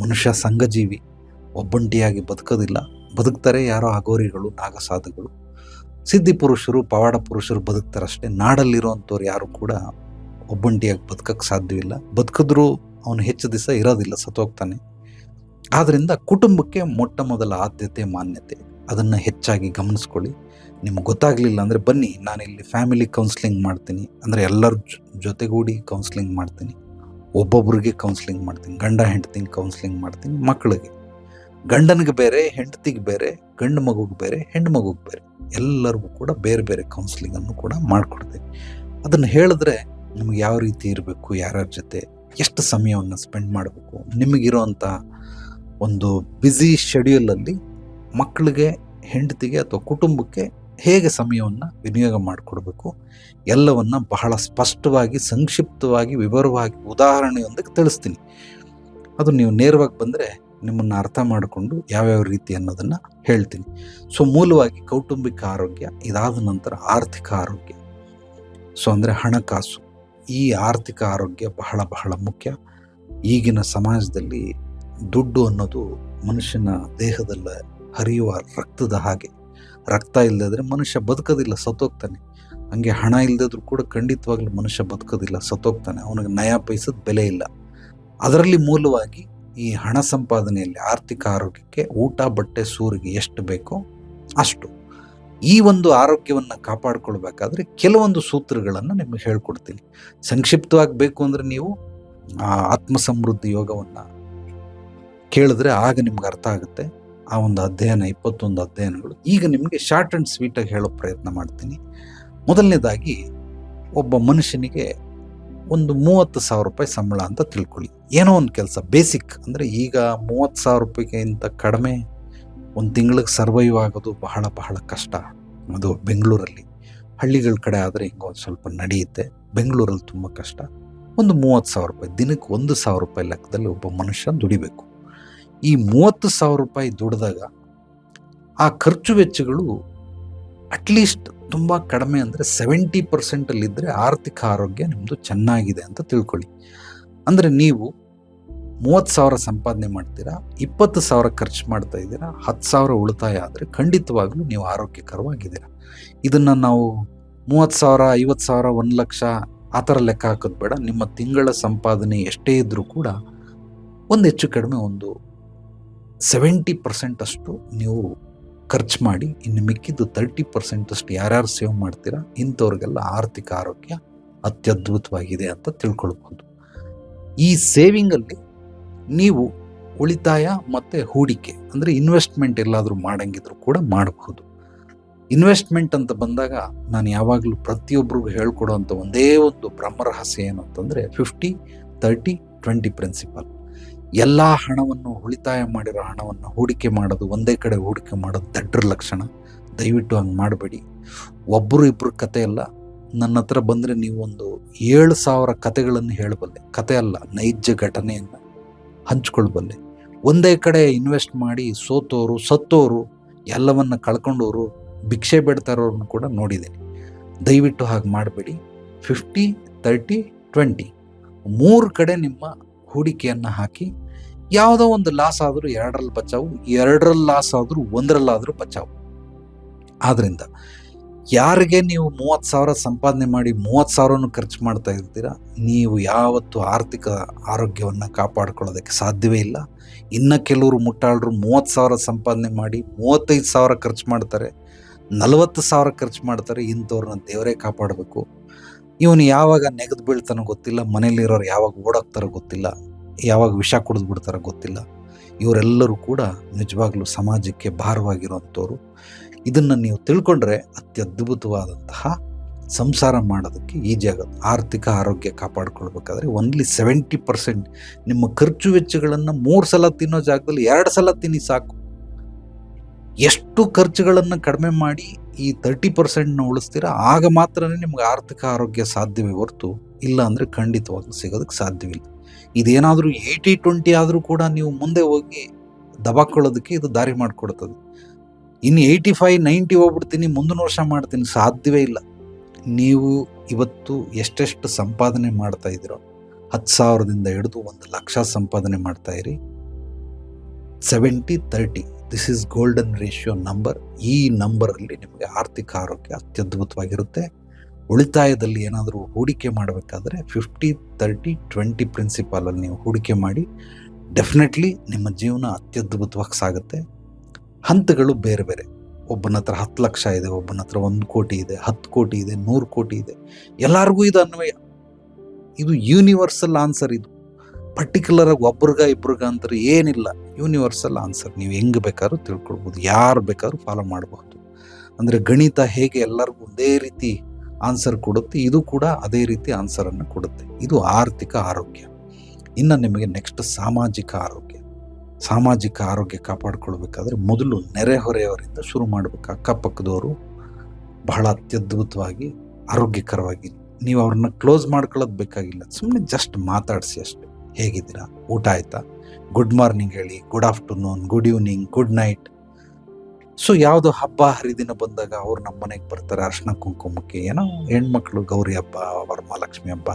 ಮನುಷ್ಯ ಸಂಘಜೀವಿ, ಒಬ್ಬಂಟಿಯಾಗಿ ಬದುಕೋದಿಲ್ಲ. ಬದುಕ್ತಾರೆ ಯಾರೋ ಅಗೋರಿಗಳು ನಾಗಸಾಧುಗಳು. ಸಿದ್ಧಿ ಪುರುಷರು, ಪವಾಡ ಪುರುಷರು ಬದುಕ್ತಾರಷ್ಟೇ. ನಾಡಲ್ಲಿರೋಂಥವ್ರು ಯಾರು ಕೂಡ ಒಬ್ಬಂಟಿಯಾಗಿ ಬದುಕಕ್ಕೆ ಸಾಧ್ಯವಿಲ್ಲ. ಬದುಕಿದ್ರೂ ಅವನು ಹೆಚ್ಚು ದಿವಸ ಇರೋದಿಲ್ಲ, ಸತ್ತೋಗ್ತಾನೆ. ಆದ್ದರಿಂದ ಕುಟುಂಬಕ್ಕೆ ಮೊಟ್ಟ ಮೊದಲ ಆದ್ಯತೆ, ಮಾನ್ಯತೆ. ಅದನ್ನು ಹೆಚ್ಚಾಗಿ ಗಮನಿಸ್ಕೊಳ್ಳಿ. ನಿಮ್ಗೆ ಗೊತ್ತಾಗಲಿಲ್ಲ ಅಂದರೆ ಬನ್ನಿ. ನಾನು ಇಲ್ಲಿ ಫ್ಯಾಮಿಲಿ ಕೌನ್ಸ್ಲಿಂಗ್ ಮಾಡ್ತೀನಿ. ಅಂದರೆ ಎಲ್ಲರ ಜೊತೆಗೂಡಿ ಕೌನ್ಸ್ಲಿಂಗ್ ಮಾಡ್ತೀನಿ. ಒಬ್ಬೊಬ್ರಿಗೆ ಕೌನ್ಸಿಲಿಂಗ್ ಮಾಡ್ತೀನಿ, ಗಂಡ ಹೆಂಡತಿಗೆ ಕೌನ್ಸಿಲಿಂಗ್ ಮಾಡ್ತೀನಿ ಮಕ್ಕಳಿಗೆ ಗಂಡನಿಗೆ ಬೇರೆ, ಹೆಂಡತಿಗೆ ಬೇರೆ, ಗಂಡು ಮಗುಗೆ ಬೇರೆ, ಹೆಣ್ಣು ಮಗುಗೆ ಬೇರೆ. ಎಲ್ಲರಿಗೂ ಕೂಡ ಬೇರೆ ಬೇರೆ ಕೌನ್ಸಿಲಿಂಗನ್ನು ಕೂಡ ಮಾಡಿಕೊಡ್ತೀನಿ. ಅದನ್ನು ಹೇಳಿದ್ರೆ ನಿಮ್ಗೆ ಯಾವ ರೀತಿ ಇರಬೇಕು, ಯಾರ್ಯಾರ ಜೊತೆ ಎಷ್ಟು ಸಮಯವನ್ನು ಸ್ಪೆಂಡ್ ಮಾಡಬೇಕು ನಿಮಗಿರೋಂಥ ಒಂದು ಬ್ಯುಸಿ ಶೆಡ್ಯೂಲಲ್ಲಿ ಮಕ್ಕಳಿಗೆ ಹೆಂಡತಿಗೆ ಅಥವಾ ಕುಟುಂಬಕ್ಕೆ ಹೇಗೆ ಸಮಯವನ್ನು ವಿನಿಯೋಗ ಮಾಡಿಕೊಡ್ಬೇಕು, ಎಲ್ಲವನ್ನ ಬಹಳ ಸ್ಪಷ್ಟವಾಗಿ, ಸಂಕ್ಷಿಪ್ತವಾಗಿ, ವಿವರವಾಗಿ ಉದಾಹರಣೆಯೊಂದಕ್ಕೆ ತಿಳಿಸ್ತೀನಿ. ಅದು ನೀವು ನೇರವಾಗಿ ಬಂದರೆ ನಿಮ್ಮನ್ನು ಅರ್ಥ ಮಾಡಿಕೊಂಡು ಯಾವ್ಯಾವ ರೀತಿ ಅನ್ನೋದನ್ನು ಹೇಳ್ತೀನಿ. ಸೊ, ಮೂಲವಾಗಿ ಕೌಟುಂಬಿಕ ಆರೋಗ್ಯ, ಇದಾದ ನಂತರ ಆರ್ಥಿಕ ಆರೋಗ್ಯ. ಸೊ, ಅಂದರೆ ಹಣಕಾಸು. ಈ ಆರ್ಥಿಕ ಆರೋಗ್ಯ ಬಹಳ ಬಹಳ ಮುಖ್ಯ. ಈಗಿನ ಸಮಾಜದಲ್ಲಿ ದುಡ್ಡು ಅನ್ನೋದು ಮನುಷ್ಯನ ದೇಹದಲ್ಲ ಹರಿಯುವ ರಕ್ತದ ಹಾಗೆ. ರಕ್ತ ಇಲ್ಲದಿದ್ರೆ ಮನುಷ್ಯ ಬದುಕೋದಿಲ್ಲ, ಸತ್ತೋಗ್ತಾನೆ. ಹಂಗೆ ಹಣ ಇಲ್ಲದಿದ್ರು ಕೂಡ ಖಂಡಿತವಾಗ್ಲೂ ಮನುಷ್ಯ ಬದುಕೋದಿಲ್ಲ, ಸತ್ತೋಗ್ತಾನೆ. ಅವನಿಗೆ ನಯ ಪೈಸದ ಬೆಲೆ ಇಲ್ಲ. ಅದರಲ್ಲಿ ಮೂಲವಾಗಿ ಈ ಹಣ ಸಂಪಾದನೆಯಲ್ಲಿ ಆರ್ಥಿಕ ಆರೋಗ್ಯಕ್ಕೆ ಊಟ, ಬಟ್ಟೆ, ಸೂರಿಗೆ ಎಷ್ಟು ಬೇಕೋ ಅಷ್ಟು. ಈ ಒಂದು ಆರೋಗ್ಯವನ್ನು ಕಾಪಾಡಿಕೊಳ್ಬೇಕಾದ್ರೆ ಕೆಲವೊಂದು ಸೂತ್ರಗಳನ್ನು ನಿಮಗೆ ಹೇಳ್ಕೊಡ್ತೀನಿ. ಸಂಕ್ಷಿಪ್ತವಾಗಿ ಬೇಕು ಅಂದರೆ ನೀವು ಆತ್ಮ ಸಮೃದ್ಧಿ ಯೋಗವನ್ನು ಕೇಳಿದ್ರೆ ಆಗ ನಿಮ್ಗೆ ಅರ್ಥ ಆಗುತ್ತೆ. ಆ ಒಂದು ಅಧ್ಯಯನ, ಇಪ್ಪತ್ತೊಂದು ಅಧ್ಯಯನಗಳು. ಈಗ ನಿಮಗೆ ಶಾರ್ಟ್ ಆ್ಯಂಡ್ ಸ್ವೀಟಾಗಿ ಹೇಳೋ ಪ್ರಯತ್ನ ಮಾಡ್ತೀನಿ. ಮೊದಲನೇದಾಗಿ ಒಬ್ಬ ಮನುಷ್ಯನಿಗೆ ಒಂದು ಮೂವತ್ತು ಸಾವಿರ ರೂಪಾಯಿ ಸಂಬಳ ಅಂತ ತಿಳ್ಕೊಳ್ಳಿ. ಏನೋ ಒಂದು ಕೆಲಸ ಬೇಸಿಕ್ ಅಂದರೆ ಈಗ ಮೂವತ್ತು ಸಾವಿರ ರೂಪಾಯಿಗಿಂತ ಕಡಿಮೆ ಒಂದು ತಿಂಗಳಿಗೆ ಸರ್ವೈವ್ ಆಗೋದು ಬಹಳ ಬಹಳ ಕಷ್ಟ. ಅದು ಬೆಂಗಳೂರಲ್ಲಿ. ಹಳ್ಳಿಗಳ ಕಡೆ ಆದರೆ ಹಿಂಗೆ ಒಂದು ಸ್ವಲ್ಪ ನಡೆಯುತ್ತೆ. ಬೆಂಗಳೂರಲ್ಲಿ ತುಂಬ ಕಷ್ಟ. ಒಂದು ಮೂವತ್ತು ಸಾವಿರ ರೂಪಾಯಿ, ದಿನಕ್ಕೆ ಒಂದು ಸಾವಿರ ರೂಪಾಯಿ ಲೆಕ್ಕದಲ್ಲಿ ಒಬ್ಬ ಮನುಷ್ಯ ದುಡಿಬೇಕು. ಈ ಮೂವತ್ತು ಸಾವಿರ ರೂಪಾಯಿ ದುಡಿದಾಗ ಆ ಖರ್ಚು ವೆಚ್ಚಗಳು ಅಟ್ಲೀಸ್ಟ್ ತುಂಬ ಕಡಿಮೆ ಅಂದರೆ ಸೆವೆಂಟಿ ಪರ್ಸೆಂಟಲ್ಲಿದ್ದರೆ ಆರ್ಥಿಕ ಆರೋಗ್ಯ ನಿಮ್ಮದು ಚೆನ್ನಾಗಿದೆ ಅಂತ ತಿಳ್ಕೊಳ್ಳಿ. ಅಂದರೆ ನೀವು ಮೂವತ್ತು ಸಾವಿರ ಸಂಪಾದನೆ ಮಾಡ್ತೀರಾ, ಇಪ್ಪತ್ತು ಸಾವಿರ ಖರ್ಚು ಮಾಡ್ತಾ ಇದ್ದೀರಾ, ಹತ್ತು ಸಾವಿರ ಉಳಿತಾಯ ಆದರೆ ಖಂಡಿತವಾಗಲೂ ನೀವು ಆರೋಗ್ಯಕರವಾಗಿದ್ದೀರಾ. ಇದನ್ನು ನಾವು ಮೂವತ್ತು ಸಾವಿರ, ಐವತ್ತು ಸಾವಿರ, ಒಂದು ಲಕ್ಷ ಆ ಥರ ಲೆಕ್ಕ ಹಾಕೋದು ಬೇಡ. ನಿಮ್ಮ ತಿಂಗಳ ಸಂಪಾದನೆ ಎಷ್ಟೇ ಇದ್ದರೂ ಕೂಡ ಒಂದು ಹೆಚ್ಚು ಕಡಿಮೆ ಒಂದು ಸೆವೆಂಟಿ ಪರ್ಸೆಂಟ್ ಅಷ್ಟು ನೀವು ಖರ್ಚು ಮಾಡಿ, ಇನ್ನು ಮಿಕ್ಕಿದ್ದು ತರ್ಟಿ ಪರ್ಸೆಂಟ್ ಅಷ್ಟು ಯಾರ್ಯಾರು ಸೇವ್ ಮಾಡ್ತೀರಾ, ಇಂಥವ್ರಿಗೆಲ್ಲ ಆರ್ಥಿಕ ಆರೋಗ್ಯ ಅತ್ಯದ್ಭುತವಾಗಿದೆ ಅಂತ ತಿಳ್ಕೊಳ್ಬೋದು. ಈ ಸೇವಿಂಗಲ್ಲಿ ನೀವು ಉಳಿತಾಯ ಮತ್ತು ಹೂಡಿಕೆ, ಅಂದರೆ ಇನ್ವೆಸ್ಟ್ಮೆಂಟ್ ಎಲ್ಲಾದರೂ ಮಾಡಂಗಿದ್ರು ಕೂಡ ಮಾಡಬಹುದು ಇನ್ವೆಸ್ಟ್ಮೆಂಟ್ ಅಂತ ಬಂದಾಗ ನಾನು ಯಾವಾಗಲೂ ಪ್ರತಿಯೊಬ್ಬರಿಗೂ ಹೇಳ್ಕೊಡುವಂಥ ಒಂದೇ ಒಂದು ಬ್ರಹ್ಮರಹಸ್ಯ ಏನು ಅಂತಂದರೆ ಫಿಫ್ಟಿ ತರ್ಟಿ ಟ್ವೆಂಟಿ ಪ್ರಿನ್ಸಿಪಲ್ ಎಲ್ಲ ಹಣವನ್ನು ಉಳಿತಾಯ ಮಾಡಿರೋ ಹಣವನ್ನು ಹೂಡಿಕೆ ಮಾಡೋದು, ಒಂದೇ ಕಡೆ ಹೂಡಿಕೆ ಮಾಡೋದು ದಡ್ಡ್ರ ಲಕ್ಷಣ. ದಯವಿಟ್ಟು ಹಂಗೆ ಮಾಡಬೇಡಿ. ಒಬ್ಬರು ಇಬ್ಬರು ಕತೆ ಅಲ್ಲ. ನನ್ನ ಹತ್ರ ಬಂದರೆ ನೀವು ಒಂದು ಏಳು ಸಾವಿರ ಕತೆಗಳನ್ನು ಹೇಳಬಲ್ಲೆ. ಕತೆ ಅಲ್ಲ, ನೈಜ ಘಟನೆಯನ್ನು ಹಂಚ್ಕೊಳ್ಬಲ್ಲೆ. ಒಂದೇ ಕಡೆ ಇನ್ವೆಸ್ಟ್ ಮಾಡಿ ಸೋತೋರು, ಸತ್ತೋರು, ಎಲ್ಲವನ್ನು ಕಳ್ಕೊಂಡವರು ಭಿಕ್ಷೆ ಬೇಡ್ತಾ ಇರೋರನ್ನು ಕೂಡ ನೋಡಿದ್ದೀನಿ ದಯವಿಟ್ಟು ಹಾಗೆ ಮಾಡಬೇಡಿ. Fifty, thirty, twenty. ಮೂರು ಕಡೆ ನಿಮ್ಮ ಹೂಡಿಕೆಯನ್ನು ಹಾಕಿ ಯಾವುದೋ ಒಂದು ಲಾಸ್ ಆದರೂ ಎರಡರಲ್ಲಿ ಬಚಾವು ಎರಡರಲ್ಲಿ ಲಾಸ್ ಆದರೂ ಒಂದರಲ್ಲಾದರೂ ಬಚಾವು. ಆದ್ದರಿಂದ ಯಾರಿಗೆ ನೀವು ಮೂವತ್ತು ಸಾವಿರ ಸಂಪಾದನೆ ಮಾಡಿ ಮೂವತ್ತು ಸಾವಿರನೂ ಖರ್ಚು ಮಾಡ್ತಾ ಇರ್ತೀರಾ? ನೀವು ಯಾವತ್ತೂ ಆರ್ಥಿಕ ಆರೋಗ್ಯವನ್ನು ಕಾಪಾಡ್ಕೊಳ್ಳೋದಕ್ಕೆ ಸಾಧ್ಯವೇ ಇಲ್ಲ. ಇನ್ನು ಕೆಲವರು ಮುಟ್ಟಾಳರು ಮೂವತ್ತು ಸಾವಿರ ಸಂಪಾದನೆ ಮಾಡಿ ಮೂವತ್ತೈದು ಸಾವಿರ ಖರ್ಚು ಮಾಡ್ತಾರೆ, ನಲವತ್ತು ಸಾವಿರ ಖರ್ಚು ಮಾಡ್ತಾರೆ, ಇಂಥವ್ರನ್ನ ದೇವರೇ ಕಾಪಾಡಬೇಕು. ಇವನು ಯಾವಾಗ ನೆಗೆದು ಬೀಳ್ತಾನೋ ಗೊತ್ತಿಲ್ಲ ಮನೇಲಿರೋರು ಯಾವಾಗ ಓಡೋಗ್ತಾರೋ ಗೊತ್ತಿಲ್ಲ, ಯಾವಾಗ ವಿಷ ಕುಡಿದು ಬಿಡ್ತಾರೋ ಗೊತ್ತಿಲ್ಲ. ಇವರೆಲ್ಲರೂ ಕೂಡ ನಿಜವಾಗ್ಲೂ ಸಮಾಜಕ್ಕೆ ಭಾರವಾಗಿರುವಂಥವ್ರು. ಇದನ್ನು ನೀವು ತಿಳ್ಕೊಂಡ್ರೆ ಅತ್ಯದ್ಭುತವಾದಂತಹ ಸಂಸಾರ ಮಾಡೋದಕ್ಕೆ ಈಜಿ ಆಗುತ್ತೆ. ಆರ್ಥಿಕ ಆರೋಗ್ಯ ಕಾಪಾಡ್ಕೊಳ್ಬೇಕಾದ್ರೆ ಒನ್ಲಿ ಸೆವೆಂಟಿ ಪರ್ಸೆಂಟ್ ನಿಮ್ಮ ಖರ್ಚು ವೆಚ್ಚಗಳನ್ನು ಮೂರು ಸಲ ತಿನ್ನೋ ಜಾಗದಲ್ಲಿ ಎರಡು ಸಲ ತಿನ್ನಿ ಸಾಕು. ಎಷ್ಟು ಖರ್ಚುಗಳನ್ನು ಕಡಿಮೆ ಮಾಡಿ ಈ ತರ್ಟಿ ಪರ್ಸೆಂಟ್ನ ಉಳಿಸ್ತೀರಾ? ಆಗ ಮಾತ್ರನೇ ನಿಮ್ಗೆ ಆರ್ಥಿಕ ಆರೋಗ್ಯ ಸಾಧ್ಯವೇ ಹೊರತು. ಇಲ್ಲ ಅಂದರೆ ಖಂಡಿತವಾಗ್ಲೂ ಸಿಗೋದಕ್ಕೆ ಸಾಧ್ಯವಿಲ್ಲ. ಇದೇನಾದರೂ ಏಯ್ಟಿ ಟ್ವೆಂಟಿ ಆದರೂ ಕೂಡ ನೀವು ಮುಂದೆ ಹೋಗಿ ದಬಾಕೊಳ್ಳೋದಕ್ಕೆ ಇದು ದಾರಿ ಮಾಡಿಕೊಡ್ತದೆ. ಇನ್ನು ಏಯ್ಟಿ ಫೈವ್ ನೈಂಟಿ ಹೋಗ್ಬಿಡ್ತೀನಿ, ಮುಂದಿನ ವರ್ಷ ಮಾಡ್ತೀನಿ, ಸಾಧ್ಯವೇ ಇಲ್ಲ. ನೀವು ಇವತ್ತು ಎಷ್ಟೆಷ್ಟು ಸಂಪಾದನೆ ಮಾಡ್ತಾ ಇದ್ದೀರೋ, ಹತ್ತು ಸಾವಿರದಿಂದ ಹಿಡಿದು ಒಂದು ಲಕ್ಷ ಸಂಪಾದನೆ ಮಾಡ್ತಾ ಇರಿ. Seventy thirty this is golden ratio number ಈ ನಂಬರಲ್ಲಿ ನಿಮಗೆ ಆರ್ಥಿಕ ಆರೋಗ್ಯ ಅತ್ಯದ್ಭುತವಾಗಿರುತ್ತೆ. ಉಳಿತಾಯದಲ್ಲಿ ಏನಾದರೂ ಹೂಡಿಕೆ ಮಾಡಬೇಕಾದ್ರೆ ಫಿಫ್ಟಿ ತರ್ಟಿ ಟ್ವೆಂಟಿ ಪ್ರಿನ್ಸಿಪಾಲಲ್ಲಿ ನೀವು ಹೂಡಿಕೆ ಮಾಡಿ ಡೆಫಿನೆಟ್ಲಿ ನಿಮ್ಮ ಜೀವನ ಅತ್ಯದ್ಭುತವಾಗಿ ಸಾಗುತ್ತೆ. ಹಂತಗಳು ಬೇರೆ ಬೇರೆ. ಒಬ್ಬನ ಹತ್ರ ಹತ್ತು ಲಕ್ಷ ಇದೆ, ಒಬ್ಬನ ಹತ್ರ ಒಂದು ಕೋಟಿ ಇದೆ, ಹತ್ತು ಕೋಟಿ ಇದೆ, ನೂರು ಕೋಟಿ ಇದೆ. ಎಲ್ಲರಿಗೂ ಇದು ಅನ್ವಯ. ಇದು ಯೂನಿವರ್ಸಲ್ ಆನ್ಸರ್ ಇದು. ಪರ್ಟಿಕ್ಯುಲರ್ ಆಗಿ ಒಬ್ರಿಗ ಇಬ್ರಿಗ ಅಂತಾರೆ ಏನಿಲ್ಲ. ಯೂನಿವರ್ಸಲ್ ಆನ್ಸರ್ ನೀವು ಹೆಂಗೆ ಬೇಕಾದ್ರೂ ತಿಳ್ಕೊಳ್ಬೋದು. ಯಾರು ಬೇಕಾದ್ರೂ ಫಾಲೋ ಮಾಡಬಹುದು ಅಂದರೆ ಗಣಿತ ಹೇಗೆ ಎಲ್ಲರಿಗೂ ಒಂದೇ ರೀತಿ ಆನ್ಸರ್ ಕೊಡುತ್ತೆ, ಇದು ಕೂಡ ಅದೇ ರೀತಿ ಆನ್ಸರನ್ನು ಕೊಡುತ್ತೆ. ಇದು ಆರ್ಥಿಕ ಆರೋಗ್ಯ. ಇನ್ನು ನಿಮಗೆ ನೆಕ್ಸ್ಟ್ ಸಾಮಾಜಿಕ ಆರೋಗ್ಯ. ಸಾಮಾಜಿಕ ಆರೋಗ್ಯ ಕಾಪಾಡ್ಕೊಳ್ಬೇಕಾದ್ರೆ ಮೊದಲು ನೆರೆಹೊರೆಯವರಿಂದ ಶುರು ಮಾಡಬೇಕು. ಅಕ್ಕಪಕ್ಕದವರು ಬಹಳ ಅತ್ಯದ್ಭುತವಾಗಿ, ಆರೋಗ್ಯಕರವಾಗಿ. ನೀವು ಅವ್ರನ್ನ ಕ್ಲೋಸ್ ಮಾಡ್ಕೊಳ್ಳೋದು ಬೇಕಾಗಿಲ್ಲ. ಸುಮ್ಮನೆ ಜಸ್ಟ್ ಮಾತಾಡಿಸಿ ಅಷ್ಟೇ. ಹೇಗಿದ್ದೀರಾ? ಊಟ ಆಯ್ತಾ? ಗುಡ್ ಮಾರ್ನಿಂಗ್ ಹೇಳಿ good afternoon good evening good night so ಯಾವುದೋ ಹಬ್ಬ ಹರಿದಿನ ಬಂದಾಗ ಅವ್ರು ನಮ್ಮ ಮನೆಗೆ ಬರ್ತಾರೆ, ಅರ್ಶಿನ ಕುಂಕುಮಕ್ಕೆ. ಏನೋ ಹೆಣ್ಮಕ್ಳು, ಗೌರಿ ಹಬ್ಬ, ವರಮಹಾಲಕ್ಷ್ಮಿ ಹಬ್ಬ,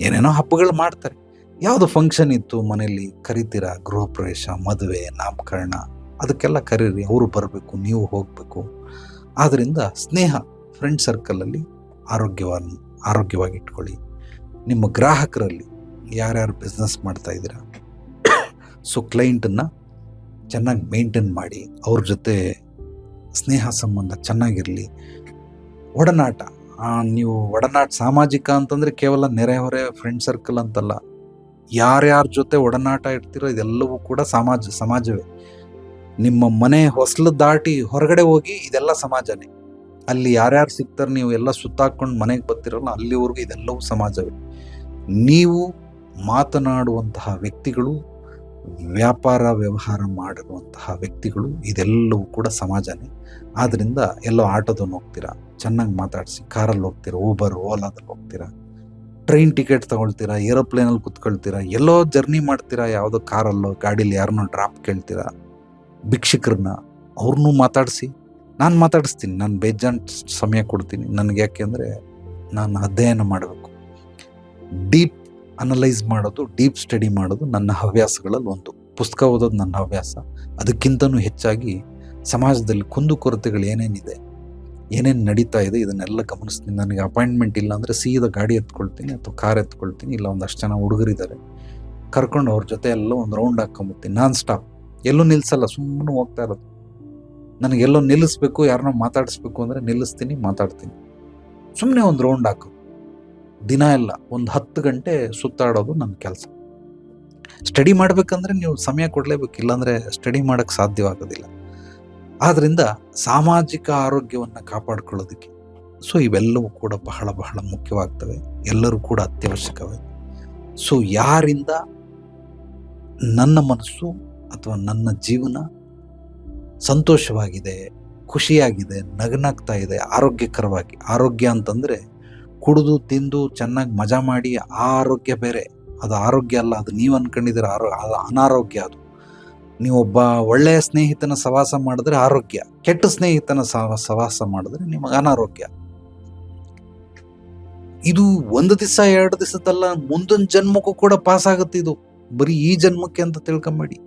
ಏನೇನೋ ಹಬ್ಬಗಳು ಮಾಡ್ತಾರೆ. ಯಾವುದೋ ಫಂಕ್ಷನ್ ಇತ್ತು ಮನೆಯಲ್ಲಿ, ಕರಿತೀರಾ? ಗೃಹ ಪ್ರವೇಶ, ಮದುವೆ, ನಾಮಕರಣ, ಅದಕ್ಕೆಲ್ಲ ಕರೀರಿ, ಅವರು ಬರಬೇಕು, ನೀವು ಹೋಗಬೇಕು. ಆದ್ದರಿಂದ ಸ್ನೇಹ ಫ್ರೆಂಡ್ ಸರ್ಕಲಲ್ಲಿ ಆರೋಗ್ಯವನ್ನು ಆರೋಗ್ಯವಾಗಿ ಇಟ್ಕೊಳ್ಳಿ ನಿಮ್ಮ ಗ್ರಾಹಕರಲ್ಲಿ ಯಾರ್ಯಾರು ಬಿಸ್ನೆಸ್ ಮಾಡ್ತಾ ಇದ್ದೀರಾ? ಸೊ ಕ್ಲೈಂಟನ್ನು ಚೆನ್ನಾಗಿ ಮೇಂಟೈನ್ ಮಾಡಿ, ಅವ್ರ ಜೊತೆ ಸ್ನೇಹ ಸಂಬಂಧ ಚೆನ್ನಾಗಿರಲಿ. ಒಡನಾಟ. ನೀವು ಒಡನಾಟ ಸಾಮಾಜಿಕ ಅಂತಂದರೆ ಕೇವಲ ನೆರೆಹೊರೆ ಫ್ರೆಂಡ್ ಸರ್ಕಲ್ ಅಂತಲ್ಲ. ಯಾರ್ಯಾರ ಜೊತೆ ಒಡನಾಟ ಇಡ್ತಿರೋ ಇದೆಲ್ಲವೂ ಕೂಡ ಸಮಾಜ, ಸಮಾಜವೇ. ನಿಮ್ಮ ಮನೆ ಹೊಸಲು ದಾಟಿ ಹೊರಗಡೆ ಹೋಗಿ ಇದೆಲ್ಲ ಸಮಾಜನೇ. ಅಲ್ಲಿ ಯಾರ್ಯಾರು ಸಿಗ್ತಾರೆ, ನೀವು ಎಲ್ಲ ಸುತ್ತಾಕೊಂಡು ಮನೆಗೆ ಬರ್ತಿರಲ್ಲ, ಅಲ್ಲಿವರೆಗೂ ಇದೆಲ್ಲವೂ ಸಮಾಜವೇ. ನೀವು ಮಾತನಾಡುವಂತಹ ವ್ಯಕ್ತಿಗಳು, ವ್ಯಾಪಾರ ವ್ಯವಹಾರ ಮಾಡಿರುವಂತಹ ವ್ಯಕ್ತಿಗಳು, ಇದೆಲ್ಲವೂ ಕೂಡ ಸಮಾಜನೇ. ಆದ್ದರಿಂದ ಎಲ್ಲೋ ಆಟೋದನ್ನು ಹೋಗ್ತೀರಾ? ಚೆನ್ನಾಗಿ ಮಾತಾಡಿಸಿ, ಕಾರಲ್ಲಿ ಹೋಗ್ತೀರಾ? ಊಬರ್ ಓಲಾದಲ್ಲಿ ಹೋಗ್ತೀರಾ? ಟ್ರೈನ್ ಟಿಕೆಟ್ ತೊಗೊಳ್ತೀರಾ? ಏರೋಪ್ಲೇನಲ್ಲಿ ಕುತ್ಕೊಳ್ತೀರಾ? ಎಲ್ಲೋ ಜರ್ನಿ ಮಾಡ್ತೀರಾ? ಯಾವುದೋ ಕಾರಲ್ಲೋ, ಗಾಡೀಲಿ ಯಾರನ್ನೋ ಡ್ರಾಪ್ ಕೇಳ್ತೀರಾ? ಭಿಕ್ಷುಕರನ್ನ ಅವ್ರನ್ನೂ ಮಾತಾಡಿಸಿ. ನಾನು ಮಾತಾಡಿಸ್ತೀನಿ, ನಾನು ಬೇಜಾನ್ ಸಮಯ ಕೊಡ್ತೀನಿ. ನನಗೆ ಯಾಕೆಂದರೆ ನಾನು ಅಧ್ಯಯನ ಮಾಡಬೇಕು. ಡೀಪ್ ಅನಲೈಸ್ ಮಾಡೋದು ಡೀಪ್ ಸ್ಟಡಿ ಮಾಡೋದು ನನ್ನ ಹವ್ಯಾಸಗಳಲ್ಲಿ ಒಂದು. ಪುಸ್ತಕ ಓದೋದು ನನ್ನ ಹವ್ಯಾಸ. ಅದಕ್ಕಿಂತನೂ ಹೆಚ್ಚಾಗಿ ಸಮಾಜದಲ್ಲಿ ಕುಂದುಕೊರತೆಗಳು ಏನೇನಿದೆ, ಏನೇನು ನಡೀತಾ ಇದೆ, ಇದನ್ನೆಲ್ಲ ಗಮನಿಸ್ತೀನಿ. ನನಗೆ ಅಪಾಯಿಂಟ್ಮೆಂಟ್ ಇಲ್ಲ ಅಂದರೆ ಸೀದಾ ಗಾಡಿ ಎತ್ಕೊಳ್ತೀನಿ ಅಥವಾ ಕಾರ್ ಎತ್ಕೊಳ್ತೀನಿ, ಇಲ್ಲ ಒಂದಷ್ಟು ಜನ ಹುಡುಗರಿದ್ದಾರೆ. ಕರ್ಕೊಂಡು ಅವ್ರ ಜೊತೆ ಎಲ್ಲ ಒಂದು ರೌಂಡ್ ಹಾಕೊಂಬತ್ತೀನಿ ನಾನ್ ಸ್ಟಾಪ್ ಎಲ್ಲೂ ನಿಲ್ಸಲ್ಲ ಸುಮ್ಮನೆ ಹೋಗ್ತಾ ಇರೋದು. ನನಗೆಲ್ಲೋ ನಿಲ್ಲಿಸ್ಬೇಕು, ಯಾರನ್ನೋ ಮಾತಾಡಿಸ್ಬೇಕು ಅಂದರೆ ನಿಲ್ಲಿಸ್ತೀನಿ, ಮಾತಾಡ್ತೀನಿ. ಸುಮ್ಮನೆ ಒಂದು ರೌಂಡ್ ಹಾಕು. ದಿನ ಎಲ್ಲ ಒಂದು ಹತ್ತು ಗಂಟೆ ಸುತ್ತಾಡೋದು ನನ್ನ ಕೆಲಸ. ಸ್ಟಡಿ ಮಾಡಬೇಕಂದ್ರೆ ನೀವು ಸಮಯ ಕೊಡಲೇಬೇಕು, ಇಲ್ಲಾಂದರೆ ಸ್ಟಡಿ ಮಾಡೋಕ್ಕೆ ಸಾಧ್ಯವಾಗೋದಿಲ್ಲ. ಆದ್ದರಿಂದ ಸಾಮಾಜಿಕ ಆರೋಗ್ಯವನ್ನು ಕಾಪಾಡ್ಕೊಳ್ಳೋದಕ್ಕೆ, ಸೊ ಇವೆಲ್ಲವೂ ಕೂಡ ಬಹಳ ಬಹಳ ಮುಖ್ಯವಾಗ್ತವೆ, ಎಲ್ಲರೂ ಕೂಡ ಅತ್ಯವಶ್ಯಕವೇ. ಸೊ ಯಾರಿಂದ ನನ್ನ ಮನಸ್ಸು ಅಥವಾ ನನ್ನ ಜೀವನ ಸಂತೋಷವಾಗಿದೆ, ಖುಷಿಯಾಗಿದೆ, ನಗನಾಗ್ತಾ ಇದೆ, ಆರೋಗ್ಯಕರವಾಗಿ, ಆರೋಗ್ಯ ಅಂತಂದರೆ ಕುಡಿದು, ತಿಂದು, ಚೆನ್ನಾಗಿ ಮಜಾ ಮಾಡಿ ಆ ಆರೋಗ್ಯ ಬೇರೆ. ಅದು ಆರೋಗ್ಯ ಅಲ್ಲ, ಅದು ನೀವು ಅನ್ಕೊಂಡಿದ್ದೀರ ಆರೋ, ಅದು ಅನಾರೋಗ್ಯ ಅದು. ನೀವೊಬ್ಬ ಒಳ್ಳೆಯ ಸ್ನೇಹಿತನ ಸವಾಸ ಮಾಡಿದ್ರೆ ಆರೋಗ್ಯ. ಕೆಟ್ಟ ಸ್ನೇಹಿತನ ಸವ, ಸವಾಸ ಮಾಡಿದ್ರೆ ನಿಮಗೆ ಅನಾರೋಗ್ಯ. ಇದು ಒಂದು ದಿವಸ, ಎರಡು ದಿವಸದಲ್ಲ ಮುಂದಿನ ಜನ್ಮಕ್ಕೂ ಕೂಡ ಪಾಸ್ ಆಗುತ್ತೆ ಇದು. ಬರೀ ಈ ಜನ್ಮಕ್ಕೆ ಅಂತ ತಿಳ್ಕೊಂಬೇಡಿ.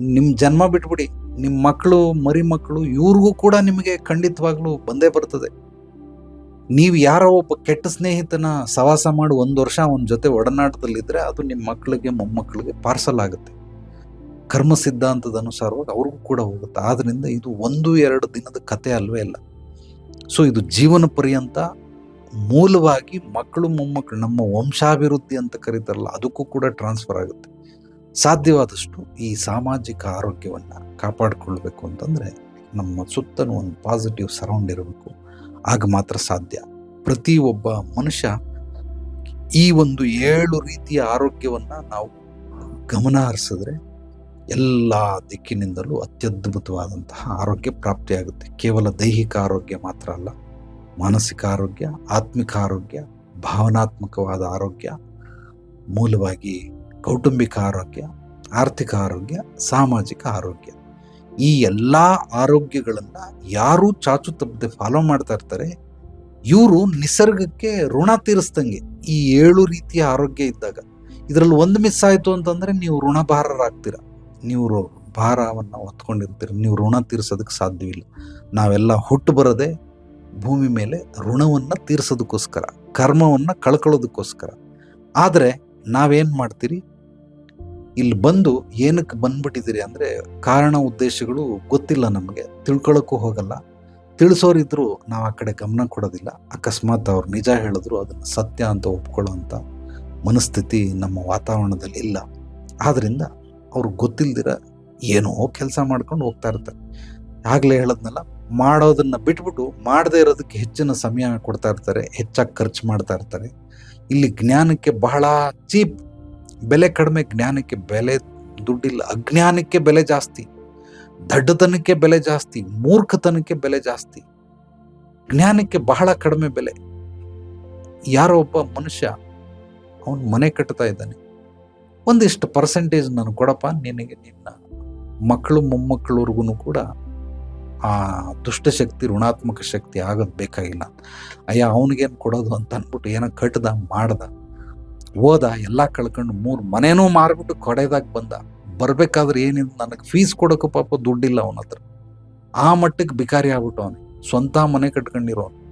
ನಿಮ್ಮ ಜನ್ಮ ಬಿಟ್ಬಿಡಿ. ನಿಮ್ಮ ಮಕ್ಕಳು ಮರಿ ಮಕ್ಕಳು ಇವ್ರಿಗೂ ಕೂಡ ನಿಮಗೆ ಖಂಡಿತವಾಗ್ಲೂ ಬಂದೇ ಬರ್ತದೆ. ನೀವು ಯಾರೋ ಒಬ್ಬ ಕೆಟ್ಟ ಸ್ನೇಹಿತನ ಸವಾಸ ಮಾಡಿ ಒಂದು ವರ್ಷ ಅವನ ಜೊತೆ ಒಡನಾಟದಲ್ಲಿದ್ದರೆ ಅದು ನಿಮ್ಮ ಮಕ್ಕಳಿಗೆ ಮೊಮ್ಮಕ್ಕಳಿಗೆ ಪಾರ್ಸಲ್ ಆಗುತ್ತೆ. ಕರ್ಮ ಸಿದ್ಧಾಂತದ ಅನುಸಾರವಾಗಿ ಅವ್ರಿಗೂ ಕೂಡ ಹೋಗುತ್ತೆ. ಆದ್ದರಿಂದ ಇದು ಒಂದು, ಎರಡು ದಿನದ ಕತೆ ಅಲ್ವೇ ಇಲ್ಲ. ಸೊ ಇದು ಜೀವನ ಪರ್ಯಂತ ಮೂಲವಾಗಿ ಮಕ್ಕಳು ಮೊಮ್ಮಕ್ಕಳು ನಮ್ಮ ವಂಶಾಭಿವೃದ್ಧಿ ಅಂತ ಕರೀತಾರಲ್ಲ, ಅದಕ್ಕೂ ಕೂಡ ಟ್ರಾನ್ಸ್ಫರ್ ಆಗುತ್ತೆ. ಸಾಧ್ಯವಾದಷ್ಟು ಈ ಸಾಮಾಜಿಕ ಆರೋಗ್ಯವನ್ನು ಕಾಪಾಡಿಕೊಳ್ಬೇಕು ಅಂತಂದರೆ ನಮ್ಮ ಸುತ್ತಲೂ ಒಂದು ಪಾಸಿಟಿವ್ ಸರೌಂಡ್ ಇರಬೇಕು. ಆಗ ಮಾತ್ರ ಸಾಧ್ಯ. ಪ್ರತಿ ಒಬ್ಬ ಮನುಷ್ಯ ಈ ಒಂದು ಏಳು ರೀತಿಯ ಆರೋಗ್ಯವನ್ನು ನಾವು ಗಮನ ಹರಿಸಿದ್ರೆ ಎಲ್ಲ ದಿಕ್ಕಿನಿಂದಲೂ ಅತ್ಯದ್ಭುತವಾದಂತಹ ಆರೋಗ್ಯ ಪ್ರಾಪ್ತಿಯಾಗುತ್ತೆ. ಕೇವಲ ದೈಹಿಕ ಆರೋಗ್ಯ ಮಾತ್ರ ಅಲ್ಲ, ಮಾನಸಿಕ ಆರೋಗ್ಯ, ಆತ್ಮಿಕ ಆರೋಗ್ಯ, ಭಾವನಾತ್ಮಕವಾದ ಆರೋಗ್ಯ, ಮೂಲವಾಗಿ ಕೌಟುಂಬಿಕ ಆರೋಗ್ಯ, ಆರ್ಥಿಕ ಆರೋಗ್ಯ, ಸಾಮಾಜಿಕ ಆರೋಗ್ಯ. ಈ ಎಲ್ಲ ಆರೋಗ್ಯಗಳನ್ನು ಯಾರು ಚಾಚು ತಪ್ಪದೆ ಫಾಲೋ ಮಾಡ್ತಾ ಇರ್ತಾರೆ. ಇವರು ನಿಸರ್ಗಕ್ಕೆ ಋಣ ತೀರಿಸ್ದಂಗೆ ಈ ಏಳು ರೀತಿಯ ಆರೋಗ್ಯ ಇದ್ದಾಗ ಇದರಲ್ಲಿ ಒಂದು ಮಿಸ್ ಆಯಿತು ಅಂತಂದರೆ ನೀವು ಋಣಭಾರರಾಗ್ತೀರ. ನೀವು ಭಾರವನ್ನು ಹೊತ್ಕೊಂಡಿರ್ತೀರಿ. ನೀವು ಋಣ ತೀರ್ಸೋದಕ್ಕೆ ಸಾಧ್ಯವಿಲ್ಲ. ನಾವೆಲ್ಲ ಹುಟ್ಟು ಬರದೆ ಭೂಮಿ ಮೇಲೆ ಋಣವನ್ನು ತೀರ್ಸೋದಕ್ಕೋಸ್ಕರ, ಕರ್ಮವನ್ನು ಕಳ್ಕೊಳ್ಳೋದಕ್ಕೋಸ್ಕರ. ಆದರೆ ನಾವೇನು ಮಾಡ್ತೀರಿ? ಇಲ್ಲಿ ಬಂದು ಏನಕ್ಕೆ ಬಂದ್ಬಿಟ್ಟಿದ್ದೀರಿ ಅಂದರೆ ಕಾರಣ ಉದ್ದೇಶಗಳು ಗೊತ್ತಿಲ್ಲ ನಮಗೆ ತಿಳ್ಕೊಳ್ಳೋಕ್ಕೂ ಹೋಗಲ್ಲ. ತಿಳಿಸೋರಿದ್ರು ನಾವು ಆ ಕಡೆ ಗಮನ ಕೊಡೋದಿಲ್ಲ. ಅಕಸ್ಮಾತ್ ಅವ್ರು ನಿಜ ಹೇಳಿದ್ರು, ಅದನ್ನು ಸತ್ಯ ಅಂತ ಒಪ್ಕೊಳ್ಳೋಂಥ ಮನಸ್ಥಿತಿ ನಮ್ಮ ವಾತಾವರಣದಲ್ಲಿ ಇಲ್ಲ. ಆದ್ದರಿಂದ ಅವ್ರು ಗೊತ್ತಿಲ್ದಿರ ಏನೋ ಕೆಲಸ ಮಾಡ್ಕೊಂಡು ಹೋಗ್ತಾ ಇರ್ತಾರೆ. ಆಗಲೇ ಹೇಳದ್ನಲ್ಲ, ಮಾಡೋದನ್ನು ಬಿಟ್ಬಿಟ್ಟು ಮಾಡದೇ ಇರೋದಕ್ಕೆ ಹೆಚ್ಚಿನ ಸಮಯ ಕೊಡ್ತಾ ಇರ್ತಾರೆ, ಹೆಚ್ಚಾಗಿ ಖರ್ಚು ಮಾಡ್ತಾ ಇರ್ತಾರೆ. ಇಲ್ಲಿ ಜ್ಞಾನಕ್ಕೆ ಬಹಳ ಚೀಪ್ ಬೆಲೆ ಕಡಿಮೆ, ಜ್ಞಾನಕ್ಕೆ ಬೆಲೆ ದುಡ್ಡಿಲ್ಲ, ಅಜ್ಞಾನಕ್ಕೆ ಬೆಲೆ ಜಾಸ್ತಿ, ದಡ್ಡತನಕ್ಕೆ ಬೆಲೆ ಜಾಸ್ತಿ, ಮೂರ್ಖತನಕ್ಕೆ ಬೆಲೆ ಜಾಸ್ತಿ, ಜ್ಞಾನಕ್ಕೆ ಬಹಳ ಕಡಿಮೆ ಬೆಲೆ. ಯಾರೋ ಒಬ್ಬ ಮನುಷ್ಯ ಅವನು ಮನೆ ಕಟ್ತಾ ಇದ್ದಾನೆ. ಒಂದಿಷ್ಟು ಪರ್ಸೆಂಟೇಜ್ ನಾನು ಕೊಡಪ್ಪ, ನಿನಗೆ ನಿನ್ನ ಮಕ್ಕಳು ಮೊಮ್ಮಕ್ಕಳವ್ರಿಗೂ ಕೂಡ ಆ ದುಷ್ಟಶಕ್ತಿ, ಋಣಾತ್ಮಕ ಶಕ್ತಿ ಆಗೋದು ಬೇಕಾಗಿಲ್ಲ. ಅಯ್ಯ, ಅವನಿಗೇನು ಕೊಡೋದು ಅಂತ ಅಂದ್ಬಿಟ್ಟು ಏನೋ ಕಟ್ದ, ಮಾಡ್ದ. ಓದ ಎಲ್ಲ ಕಳ್ಕೊಂಡು ಮೂರು ಮನೇನೂ ಮಾರ್ಬಿಟ್ಟು ಕೊಡೆದಾಗ ಬಂದ. ಬರ್ಬೇಕಾದ್ರೆ ಏನಿದೆ ನನಗೆ ಫೀಸ್ ಕೊಡೋಕೆ ಪಾಪ ದುಡ್ಡಿಲ್ಲ ಅವನ ಹತ್ರ. ಆ ಮಟ್ಟಕ್ಕೆ ಬಿಕಾರಿ ಆಗ್ಬಿಟ್ಟು ಅವನು. ಸ್ವಂತ ಮನೆ ಕಟ್ಕೊಂಡಿರೋನು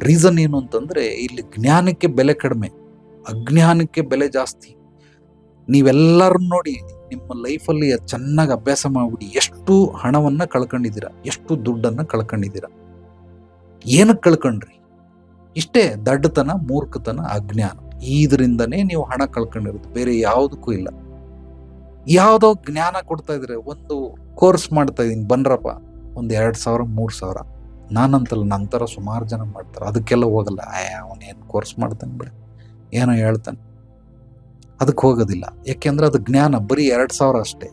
ರೀಸನ್ ಏನು ಅಂತಂದ್ರೆ ಇಲ್ಲಿ ಜ್ಞಾನಕ್ಕೆ ಬೆಲೆ ಕಡಿಮೆ. ಅಜ್ಞಾನಕ್ಕೆ ಬೆಲೆ ಜಾಸ್ತಿ. ನೀವೆಲ್ಲರೂ ನೋಡಿ ನಿಮ್ಮ ಲೈಫಲ್ಲಿ ಚೆನ್ನಾಗಿ ಅಭ್ಯಾಸ ಮಾಡಿಬಿಡಿ. ಎಷ್ಟು ಹಣವನ್ನ ಕಳ್ಕೊಂಡಿದ್ದೀರಾ? ಎಷ್ಟು ದುಡ್ಡನ್ನ ಕಳ್ಕೊಂಡಿದ್ದೀರಾ? ಏನಕ್ಕೆ ಕಳ್ಕೊಂಡ್ರಿ? ಇಷ್ಟೇ ದಡ್ಡತನ, ಮೂರ್ಖತನ, ಅಜ್ಞಾನ. ಇದರಿಂದನೇ ನೀವು ಹಣ ಕಳ್ಕೊಂಡಿರೋದು. ಬೇರೆ ಯಾವುದಕ್ಕೂ ಇಲ್ಲ. ಯಾವುದೋ ಜ್ಞಾನ ಕೊಡ್ತಾ ಇದ್ರೆ ಒಂದು ಕೋರ್ಸ್ ಮಾಡ್ತಾ ಇದ್ದೀನಿ. ಬನ್ರಪ್ಪ ಒಂದು ಎರಡು ಸಾವಿರ, ಮೂರು ಸಾವಿರ. ನಾನಂತಲ್ಲ, ನಂತರ ಸುಮಾರು ಜನ ಮಾಡ್ತಾರೆ. ಅದಕ್ಕೆಲ್ಲ ಹೋಗಲ್ಲ. ಆಯ ಅವನೇನು ಕೋರ್ಸ್ ಮಾಡ್ತಾನೆ ಬಿಡ. ಏನೋ ಹೇಳ್ತಾನೆ. ಅದಕ್ಕೆ ಹೋಗೋದಿಲ್ಲ. ಯಾಕೆಂದ್ರೆ ಅದು ಜ್ಞಾನ. ಬರೀ ಎರಡು ಸಾವಿರ ಅಷ್ಟೇ.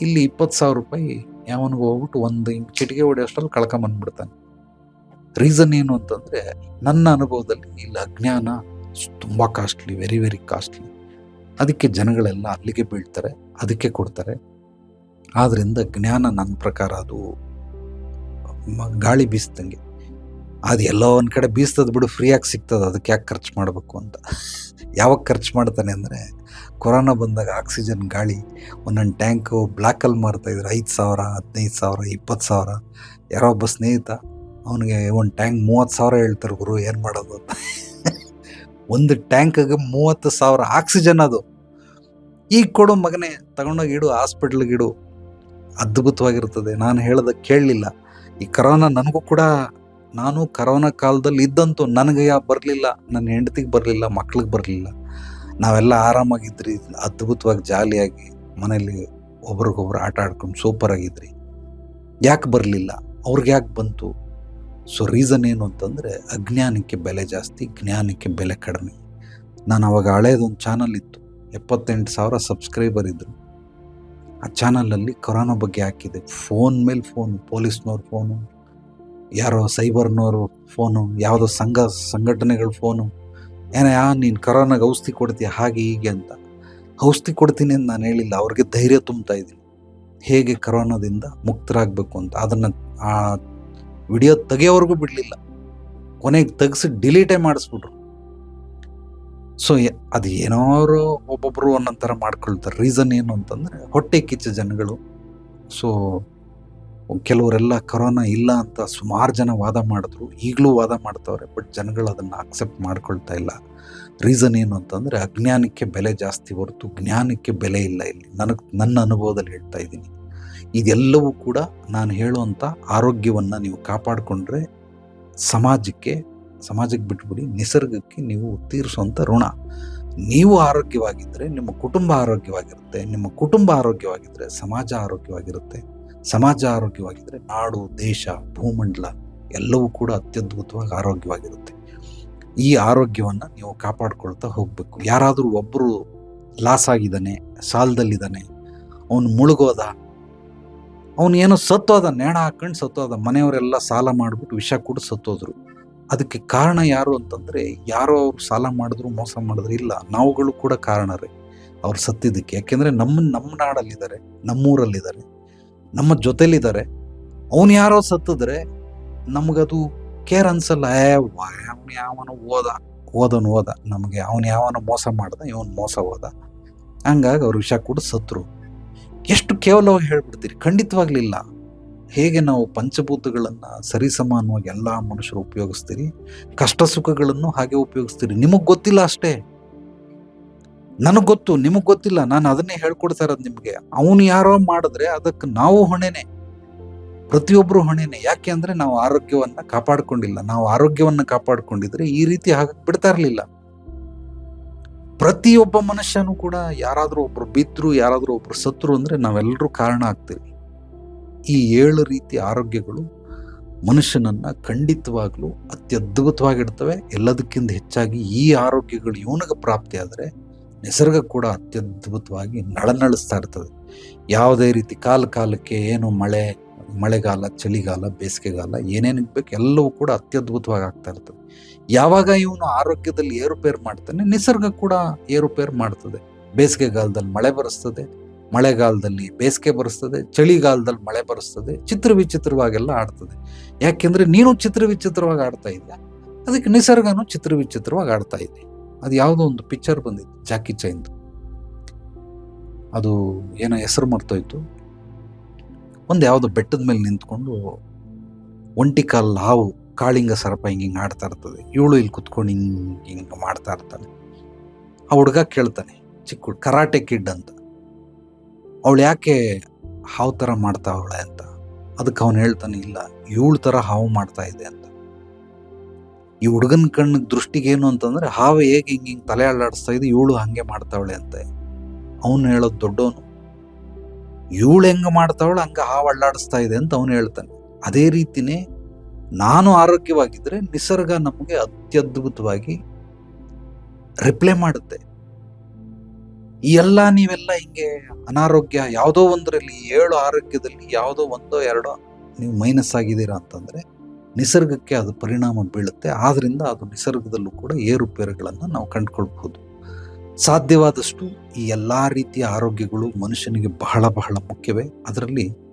ಇಲ್ಲಿ ಇಪ್ಪತ್ತು ಸಾವಿರ ರೂಪಾಯಿ ಯಾವನಿಗೆ ಹೋಗ್ಬಿಟ್ಟು ಒಂದು ಚಿಟಿಗೆ ಚಿಟಿಕೆ ಹೊಡೆಯೋಷ್ಟ್ರಲ್ಲಿ ಕಳ್ಕೊಂಬಂದ್ಬಿಡ್ತಾನೆ. ರೀಸನ್ ಏನು ಅಂತಂದ್ರೆ, ನನ್ನ ಅನುಭವದಲ್ಲಿ ಇಲ್ಲ. ಅಜ್ಞಾನ ತುಂಬ ಕಾಸ್ಟ್ಲಿ ವೆರಿ ವೆರಿ ಕಾಸ್ಟ್ಲಿ ಅದಕ್ಕೆ ಜನಗಳೆಲ್ಲ ಅಲ್ಲಿಗೆ ಬೀಳ್ತಾರೆ, ಅದಕ್ಕೆ ಕೊಡ್ತಾರೆ. ಆದ್ದರಿಂದ ಜ್ಞಾನ ನನ್ನ ಪ್ರಕಾರ ಅದು ಗಾಳಿ ಬೀಸ್ದಂಗೆ. ಅದು ಎಲ್ಲೋ ಒಂದು ಕಡೆ ಬೀಸ್ತದ ಬಿಡು ಫ್ರೀಯಾಗಿ ಸಿಗ್ತದೆ, ಅದಕ್ಕೆ ಯಾಕೆ ಖರ್ಚು ಮಾಡಬೇಕು ಅಂತ. ಯಾವಾಗ ಖರ್ಚು ಮಾಡ್ತಾನೆ ಅಂದರೆ, ಕೊರೋನಾ ಬಂದಾಗ ಆಕ್ಸಿಜನ್ ಗಾಳಿ, ಒಂದೊಂದು ಟ್ಯಾಂಕು ಬ್ಲ್ಯಾಕಲ್ಲಿ ಮಾರ್ತಾ ಇದ್ರು, ಐದು ಸಾವಿರ, ಹದಿನೈದು ಸಾವಿರ, ಇಪ್ಪತ್ತು ಸಾವಿರ. ಯಾರೋ ಒಬ್ಬ ಸ್ನೇಹಿತ, ಅವನಿಗೆ ಒಂದು ಟ್ಯಾಂಕ್ ಮೂವತ್ತು ಸಾವಿರ ಹೇಳ್ತಾರೆ, ಗುರು, ಏನು ಮಾಡೋದು ಅಂತ. ಒಂದು ಟ್ಯಾಂಕ್ಗೆ ಮೂವತ್ತು ಸಾವಿರ ಆಕ್ಸಿಜನ್ ಅದು. ಈಗ ಕೊಡು ಮಗನೇ, ತಗೊಂಡೋಗಿ ಇಡು, ಹಾಸ್ಪಿಟ್ಲಿಗೆ ಇಡು. ಅದ್ಭುತವಾಗಿರ್ತದೆ. ನಾನು ಹೇಳದ ಕೇಳಲಿಲ್ಲ. ಈ ಕರೋನಾ ನನಗೂ ಕೂಡ, ನಾನು ಕರೋನಾ ಕಾಲದಲ್ಲಿ ಇದ್ದಂತೂ ನನಗೆ ಯಾ ಬರಲಿಲ್ಲ, ನನ್ನ ಹೆಂಡತಿಗೆ ಬರಲಿಲ್ಲ, ಮಕ್ಳಿಗೆ ಬರಲಿಲ್ಲ. ನಾವೆಲ್ಲ ಆರಾಮಾಗಿದ್ರಿ, ಅದ್ಭುತವಾಗಿ ಜಾಲಿಯಾಗಿ ಮನೇಲಿ ಒಬ್ರಿಗೊಬ್ರು ಆಟ ಆಡ್ಕೊಂಡು ಸೂಪರ್ ಆಗಿದ್ರಿ ಯಾಕೆ ಬರಲಿಲ್ಲ? ಅವ್ರಿಗೆ ಯಾಕೆ ಬಂತು? ಸೊ ರೀಸನ್ ಏನು ಅಂತಂದರೆ, ಅಜ್ಞಾನಕ್ಕೆ ಬೆಲೆ ಜಾಸ್ತಿ, ಜ್ಞಾನಕ್ಕೆ ಬೆಲೆ ಕಡಿಮೆ. ನಾನು ಅವಾಗ ಹಳೇದೊಂದು ಚಾನಲ್ ಇತ್ತು, ಎಪ್ಪತ್ತೆಂಟು ಸಾವಿರ ಸಬ್ಸ್ಕ್ರೈಬರ್ ಇದ್ದರು ಆ ಚಾನಲಲ್ಲಿ ಕೊರೋನಾ ಬಗ್ಗೆ ಹಾಕಿದೆ. ಫೋನ್ ಮೇಲೆ ಫೋನ್ ಪೊಲೀಸ್ನವ್ರ ಫೋನು ಯಾರೋ ಸೈಬರ್ನವರು ಫೋನು ಯಾವುದೋ ಸಂಘ, ಸಂಘಟನೆಗಳ ಫೋನು ಏನ ಯಾ ನೀನು ಕರೋನಾಗೆ ಔಷಧಿ ಕೊಡ್ತೀಯ, ಹಾಗೆ ಹೀಗೆ ಅಂತ. ಔಷಧಿ ಕೊಡ್ತೀನಿ ಅಂತ ನಾನು ಹೇಳಿಲ್ಲ, ಅವ್ರಿಗೆ ಧೈರ್ಯ ತುಂಬ್ತಾ ಇದ್ದೀನಿ. ಹೇಗೆ ಕರೋನಾದಿಂದ ಮುಕ್ತರಾಗಬೇಕು ಅಂತ, ಅದನ್ನು ವಿಡಿಯೋ ತೆಗೆಯೋವರೆಗೂ ಬಿಡಲಿಲ್ಲ. ಕೊನೆಗೆ ತೆಗೆಸಿ ಡಿಲೀಟೇ ಮಾಡಿಸ್ಬಿಟ್ರು. ಸೊ ಅದು ಏನೋ ಒಬ್ಬೊಬ್ರು ಒಂದೊಂದು ಥರ ಮಾಡ್ಕೊಳ್ತಾರೆ. ರೀಸನ್ ಏನು ಅಂತಂದರೆ ಹೊಟ್ಟೆ ಕಿಚ್ಚ ಜನಗಳು. ಸೊ ಕೆಲವರೆಲ್ಲ ಕರೋನಾ ಇಲ್ಲ ಅಂತ ಸುಮಾರು ಜನ ವಾದ ಮಾಡಿದ್ರು. ಈಗಲೂ ವಾದ ಮಾಡ್ತವ್ರೆ ಬಟ್ ಜನಗಳು ಅದನ್ನು ಅಕ್ಸೆಪ್ಟ್ ಮಾಡ್ಕೊಳ್ತಾ ಇಲ್ಲ. ರೀಸನ್ ಏನು ಅಂತಂದರೆ ಅಜ್ಞಾನಕ್ಕೆ ಬೆಲೆ ಜಾಸ್ತಿ ಹೊರತು ಜ್ಞಾನಕ್ಕೆ ಬೆಲೆ ಇಲ್ಲ ಇಲ್ಲಿ. ನನಗೆ, ನನ್ನ ಅನುಭವದಲ್ಲಿ ಹೇಳ್ತಾ ಇದ್ದೀನಿ. ಇದೆಲ್ಲವೂ ಕೂಡ ನಾನು ಹೇಳುವಂಥ ಆರೋಗ್ಯವನ್ನು ನೀವು ಕಾಪಾಡಿಕೊಂಡ್ರೆ ಸಮಾಜಕ್ಕೆ ಸಮಾಜಕ್ಕೆ ಬಿಟ್ಬಿಡಿ, ನಿಸರ್ಗಕ್ಕೆ ನೀವು ತೀರಿಸುವಂಥ ಋಣ. ನೀವು ಆರೋಗ್ಯವಾಗಿದ್ದರೆ, ನಿಮ್ಮ ಕುಟುಂಬ ಆರೋಗ್ಯವಾಗಿರುತ್ತೆ, ನಿಮ್ಮ ಕುಟುಂಬ ಆರೋಗ್ಯವಾಗಿದ್ದರೆ ಸಮಾಜ ಆರೋಗ್ಯವಾಗಿರುತ್ತೆ. ಸಮಾಜ ಆರೋಗ್ಯವಾಗಿದ್ದರೆ ನಾಡು, ದೇಶ, ಭೂಮಂಡಲ ಎಲ್ಲವೂ ಕೂಡ ಅತ್ಯದ್ಭುತವಾಗಿ ಆರೋಗ್ಯವಾಗಿರುತ್ತೆ. ಈ ಆರೋಗ್ಯವನ್ನು ನೀವು ಕಾಪಾಡ್ಕೊಳ್ತಾ ಹೋಗಬೇಕು. ಯಾರಾದರೂ ಒಬ್ಬರು ಲಾಸ್ ಆಗಿದ್ದಾನೆ, ಸಾಲದಲ್ಲಿದ್ದಾನೆ, ಅವನು ಮುಳುಗೋದ ಅವನು ಏನೋ ಸತ್ತೋದ, ನೇಣ ಹಾಕೊಂಡು ಸತ್ತೋದ, ಮನೆಯವರೆಲ್ಲ ಸಾಲ ಮಾಡಿಬಿಟ್ಟು ವಿಷ ಕೂಡ ಸತ್ತೋದ್ರು. ಅದಕ್ಕೆ ಕಾರಣ ಯಾರು ಅಂತಂದರೆ, ಯಾರೋ ಅವ್ರು ಸಾಲ ಮಾಡಿದ್ರು, ಮೋಸ ಮಾಡಿದ್ರು, ಇಲ್ಲ, ನಾವುಗಳು ಕೂಡ ಕಾರಣರೇ. ಅವ್ರು ಸತ್ತಿದ್ದಕ್ಕೆ. ಯಾಕೆಂದರೆ ನಮ್ಮ ನಮ್ಮ ನಾಡಲ್ಲಿದ್ದಾರೆ, ನಮ್ಮೂರಲ್ಲಿದ್ದಾರೆ, ನಮ್ಮ ಜೊತೆಲಿದ್ದಾರೆ. ಅವನು ಯಾರೋ ಸತ್ತಿದ್ರೆ ನಮಗದು ಕೇರ್ ಅನ್ಸಲ್ಲ. ಏ ಅವನು ಯಾವನು ಓದ ಓದನು ಓದ ನಮಗೆ ಅವನು ಯಾವನು ಮೋಸ ಮಾಡ್ದ, ಇವನು ಮೋಸ ಹೋದ. ಹಂಗಾಗಿ ಅವ್ರು ವಿಷ ಕೂಡ ಸತ್ರು. ಎಷ್ಟು ಕೇವಲವಾಗಿ ಹೇಳ್ಬಿಡ್ತೀರಿ? ಖಂಡಿತವಾಗ್ಲಿಲ್ಲ. ಹೇಗೆ ನಾವು ಪಂಚಭೂತಗಳನ್ನು ಸರಿಸಮಾನವಾಗಿ ಎಲ್ಲ ಮನುಷ್ಯರು ಉಪಯೋಗಿಸ್ತೀರಿ? ಕಷ್ಟ ಸುಖಗಳನ್ನು ಹಾಗೆ ಉಪಯೋಗಿಸ್ತೀರಿ? ನಿಮಗೆ ಗೊತ್ತಿಲ್ಲ ಅಷ್ಟೇ. ನನಗೆ ಗೊತ್ತು, ನಿಮಗೆ ಗೊತ್ತಿಲ್ಲ. ನಾನು ಅದನ್ನೇ ಹೇಳ್ಕೊಡ್ತಾ ಇರೋದು ನಿಮಗೆ. ಅವನು ಯಾರೋ ಮಾಡಿದ್ರೆ ಅದಕ್ಕೆ ನಾವು ಹೊಣೆನೆ. ಪ್ರತಿಯೊಬ್ಬರು ಹೊಣೆನೆ. ಯಾಕೆ ಅಂದರೆ ನಾವು ಆರೋಗ್ಯವನ್ನ ಕಾಪಾಡ್ಕೊಂಡಿಲ್ಲ. ನಾವು ಆರೋಗ್ಯವನ್ನ ಕಾಪಾಡ್ಕೊಂಡಿದ್ರೆ ಈ ರೀತಿ ಆಗಕ್ ಬಿಡ್ತಾ ಇರ್ಲಿಲ್ಲ. ಪ್ರತಿಯೊಬ್ಬ ಮನುಷ್ಯನೂ ಕೂಡ ಯಾರಾದರೂ ಒಬ್ರು ಬಿದ್ದರು ಯಾರಾದರೂ ಒಬ್ರು ಸತ್ರು ಅಂದರೆ ನಾವೆಲ್ಲರೂ ಕಾರಣ ಆಗ್ತೀವಿ. ಈ ಏಳು ರೀತಿಯ ಆರೋಗ್ಯಗಳು ಮನುಷ್ಯನನ್ನು ಖಂಡಿತವಾಗ್ಲೂ ಅತ್ಯದ್ಭುತವಾಗಿಡ್ತವೆ. ಎಲ್ಲದಕ್ಕಿಂತ ಹೆಚ್ಚಾಗಿ ಈ ಆರೋಗ್ಯಗಳು ಇವನಿಗೆ ಪ್ರಾಪ್ತಿಯಾದರೆ ನಿಸರ್ಗ ಕೂಡ ಅತ್ಯದ್ಭುತವಾಗಿ ನಳನಳಿಸ್ತಾ ಇರ್ತದೆ. ಯಾವುದೇ ರೀತಿ ಕಾಲ ಕಾಲಕ್ಕೆ ಏನು ಮಳೆ, ಮಳೆಗಾಲ, ಚಳಿಗಾಲ, ಬೇಸಿಗೆಗಾಲ ಏನೇನಿಗೆ ಬೇಕು ಎಲ್ಲವೂ ಕೂಡ ಅತ್ಯದ್ಭುತವಾಗಿ ಆಗ್ತಾ ಇರ್ತದೆ. ಯಾವಾಗ ಇವನು ಆರೋಗ್ಯದಲ್ಲಿ ಏರುಪೇರು ಮಾಡ್ತಾನೆ, ನಿಸರ್ಗ ಕೂಡ ಏರುಪೇರು ಮಾಡ್ತದೆ. ಬೇಸಿಗೆಗಾಲದಲ್ಲಿ ಮಳೆ ಬರೆಸ್ತದೆ, ಮಳೆಗಾಲದಲ್ಲಿ ಬೇಸಿಗೆ ಬರೆಸ್ತದೆ, ಚಳಿಗಾಲದಲ್ಲಿ ಮಳೆ ಬರೆಸ್ತದೆ ಚಿತ್ರ ವಿಚಿತ್ರವಾಗೆಲ್ಲ ಆಡ್ತದೆ. ಯಾಕೆಂದ್ರೆ ನೀನು ಚಿತ್ರ ವಿಚಿತ್ರವಾಗಿ ಆಡ್ತಾ ಇದ್ದೆ ಅದಕ್ಕೆ ನಿಸರ್ಗನೂ ಚಿತ್ರ ವಿಚಿತ್ರವಾಗಿ ಆಡ್ತಾ ಇದ್ದೆ ಅದು ಯಾವುದೋ ಒಂದು ಪಿಕ್ಚರ್ ಬಂದಿತ್ತು, ಜಾಕಿ ಚೈನ್ದು ಅದು ಏನೋ ಹೆಸರು ಮರ್ತೋಯ್ತು. ಒಂದು ಯಾವುದೋ ಬೆಟ್ಟದ ಮೇಲೆ ನಿಂತ್ಕೊಂಡು ಒಂಟಿ ಕಾಲ್ ಹಾವು ಕಾಳಿಂಗ ಸರ್ಪ ಹಿಂಗೆ ಹಿಂಗೆ ಆಡ್ತಾ ಇರ್ತದೆ. ಇವಳು ಇಲ್ಲಿ ಕುತ್ಕೊಂಡು ಹಿಂಗೆ ಹಿಂಗೆ ಮಾಡ್ತಾ ಇರ್ತಾನೆ. ಆ ಹುಡುಗ ಕೇಳ್ತಾನೆ, ಚಿಕ್ಕ ಹುಡುಗ ಕರಾಟೆ ಕಿಡ್ ಅಂತ. ಅವಳು ಯಾಕೆ ಹಾವು ಥರ ಮಾಡ್ತಾವಳೆ ಅಂತ? ಅದಕ್ಕೆ ಅವನು ಹೇಳ್ತಾನೆ, ಇಲ್ಲ, ಇವಳು ಥರ ಹಾವು ಮಾಡ್ತಾ ಇದೆ ಅಂತ. ಈ ಹುಡುಗನ ಕಣ್ಣು ದೃಷ್ಟಿಗೆ ಏನು ಅಂತಂದ್ರೆ, ಹಾವು ಹೇಗೆ ಹಿಂಗೆ ಹಿಂಗೆ ತಲೆ ಅಲ್ಲಾಡಿಸ್ತಾ ಇದೆ, ಇವಳು ಹಾಗೆ ಮಾಡ್ತಾವಳೆ ಅಂತ. ಅವನು ಹೇಳೋದು ದೊಡ್ಡವನು. ಇವಳು ಹೆಂಗೆ ಮಾಡ್ತಾವಳು, ಹಂಗೆ ಹಾವು ಅಳ್ಳಾಡಿಸ್ತಾ ಇದೆ ಅಂತ ಅವನು ಹೇಳ್ತಾನೆ. ಅದೇ ರೀತಿನೇ ನಾನು ಆರೋಗ್ಯವಾಗಿದ್ದರೆ ನಿಸರ್ಗ ನಮಗೆ ಅತ್ಯದ್ಭುತವಾಗಿ ರಿಪ್ಲೈ ಮಾಡುತ್ತೆ. ಈ ಎಲ್ಲ ನೀವೆಲ್ಲ ಹಿಂಗೆ ಅನಾರೋಗ್ಯ ಯಾವುದೋ ಒಂದರಲ್ಲಿ ಏಳು ಆರೋಗ್ಯದಲ್ಲಿ ಯಾವುದೋ ಒಂದೋ ಎರಡೋ ನೀವು ಮೈನಸ್ ಆಗಿದ್ದೀರಾ ಅಂತಂದರೆ ನಿಸರ್ಗಕ್ಕೆ ಅದು ಪರಿಣಾಮ ಬೀಳುತ್ತೆ. ಆದ್ದರಿಂದ ಅದು ನಿಸರ್ಗದಲ್ಲೂ ಕೂಡ ಏರುಪೇರುಗಳನ್ನು ನಾವು ಕಂಡುಕೊಳ್ಬಹುದು. ಸಾಧ್ಯವಾದಷ್ಟು ಈ ಎಲ್ಲ ರೀತಿಯ ಆರೋಗ್ಯಗಳು ಮನುಷ್ಯನಿಗೆ ಬಹಳ ಬಹಳ ಮುಖ್ಯವೇ. ಅದರಲ್ಲಿ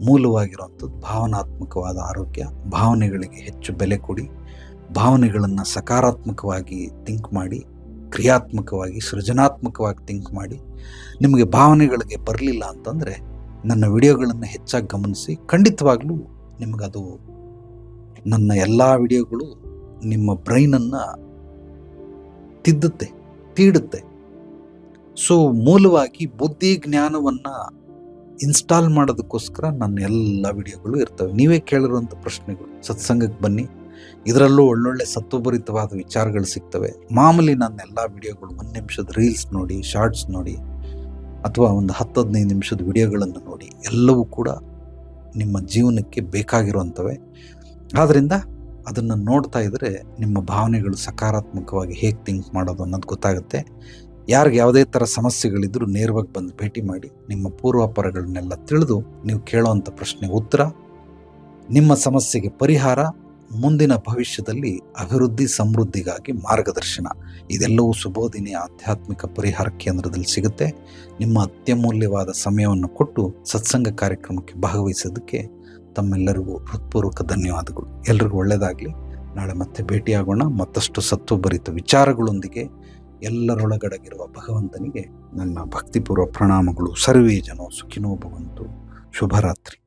ಮೂಲವಾಗಿರುವಂಥದ್ದು ಭಾವನಾತ್ಮಕವಾದ ಆರೋಗ್ಯ, ಭಾವನೆಗಳಿಗೆ ಹೆಚ್ಚು ಬೆಲೆ ಕೊಡಿ, ಭಾವನೆಗಳನ್ನು ಸಕಾರಾತ್ಮಕವಾಗಿ ಥಿಂಕ್ ಮಾಡಿ, ಕ್ರಿಯಾತ್ಮಕವಾಗಿ, ಸೃಜನಾತ್ಮಕವಾಗಿ ಥಿಂಕ್ ಮಾಡಿ, ನಿಮಗೆ ಭಾವನೆಗಳಿಗೆ ಬರಲಿಲ್ಲ ಅಂತಂದರೆ ನನ್ನ ವಿಡಿಯೋಗಳನ್ನು ಹೆಚ್ಚಾಗಿ ಗಮನಿಸಿ, ಖಂಡಿತವಾಗ್ಲೂ ನಿಮಗದು ನನ್ನ ಎಲ್ಲ ವಿಡಿಯೋಗಳು ನಿಮ್ಮ ಬ್ರೈನನ್ನು ತಿದ್ದುತ್ತೆ ತೀಡುತ್ತೆ ಸೊ ಮೂಲವಾಗಿ ಬುದ್ಧಿ ಜ್ಞಾನವನ್ನು ಇನ್ಸ್ಟಾಲ್ ಮಾಡೋದಕ್ಕೋಸ್ಕರ ನನ್ನ ಎಲ್ಲ ವಿಡಿಯೋಗಳು ಇರ್ತವೆ. ನೀವೇ ಕೇಳಿರುವಂಥ ಪ್ರಶ್ನೆಗಳು, ಸತ್ಸಂಗಕ್ಕೆ ಬನ್ನಿ. ಇದರಲ್ಲೂ ಒಳ್ಳೊಳ್ಳೆ ಸತ್ವಭರಿತವಾದ ವಿಚಾರಗಳು ಸಿಗ್ತವೆ. ಮಾಮೂಲಿ ನನ್ನ ಎಲ್ಲ ವಿಡಿಯೋಗಳು ಒಂದು ನಿಮಿಷದ ರೀಲ್ಸ್ ನೋಡಿ, ಶಾರ್ಟ್ಸ್ ನೋಡಿ, ಅಥವಾ ಒಂದು ಹತ್ತು ಹದಿನೈದು ನಿಮಿಷದ ವಿಡಿಯೋಗಳನ್ನು ನೋಡಿ, ಎಲ್ಲವೂ ಕೂಡ ನಿಮ್ಮ ಜೀವನಕ್ಕೆ ಬೇಕಾಗಿರುವಂಥವೆ. ಆದ್ದರಿಂದ ಅದನ್ನು ನೋಡ್ತಾ ಇದ್ದರೆ ನಿಮ್ಮ ಭಾವನೆಗಳು ಸಕಾರಾತ್ಮಕವಾಗಿ ಹೇಗೆ ಥಿಂಕ್ ಮಾಡೋದು ಅನ್ನೋದು ಗೊತ್ತಾಗುತ್ತೆ. ಯಾರಿಗೆ ಯಾವುದೇ ಥರ ಸಮಸ್ಯೆಗಳಿದ್ದರೂ ನೇರವಾಗಿ ಬಂದು ಭೇಟಿ ಮಾಡಿ ನಿಮ್ಮ ಪೂರ್ವಾಪರಗಳನ್ನೆಲ್ಲ ತಿಳಿದು ನೀವು ಕೇಳೋವಂಥ ಪ್ರಶ್ನೆ ಉತ್ತರ, ನಿಮ್ಮ ಸಮಸ್ಯೆಗೆ ಪರಿಹಾರ, ಮುಂದಿನ ಭವಿಷ್ಯದಲ್ಲಿ ಅಭಿವೃದ್ಧಿ ಸಮೃದ್ಧಿಗಾಗಿ ಮಾರ್ಗದರ್ಶನ. ಇದೆಲ್ಲವೂ ಸುಬೋಧಿನಿ ಆಧ್ಯಾತ್ಮಿಕ ಪರಿಹಾರ ಕೇಂದ್ರದಲ್ಲಿ ಸಿಗುತ್ತೆ. ನಿಮ್ಮ ಅತ್ಯಮೂಲ್ಯವಾದ ಸಮಯವನ್ನು ಕೊಟ್ಟು ಸತ್ಸಂಗ ಕಾರ್ಯಕ್ರಮಕ್ಕೆ ಭಾಗವಹಿಸೋದಕ್ಕೆ ತಮ್ಮೆಲ್ಲರಿಗೂ ಹೃತ್ಪೂರ್ವಕ ಧನ್ಯವಾದಗಳು. ಎಲ್ರಿಗೂ ಒಳ್ಳೆಯದಾಗಲಿ. ನಾಳೆ ಮತ್ತೆ ಭೇಟಿಯಾಗೋಣ. ಮತ್ತಷ್ಟು ಸತ್ವಭರಿತ ವಿಚಾರಗಳೊಂದಿಗೆ ಎಲ್ಲರೊಳಗಡಗಿರುವ ಭಗವಂತನಿಗೆ ನನ್ನ ಭಕ್ತಿಪೂರ್ವ ಪ್ರಣಾಮಗಳು. ಸರ್ವೇ ಜನೋ ಸುಖಿನೋ ಭವಂತು. ಶುಭರಾತ್ರಿ.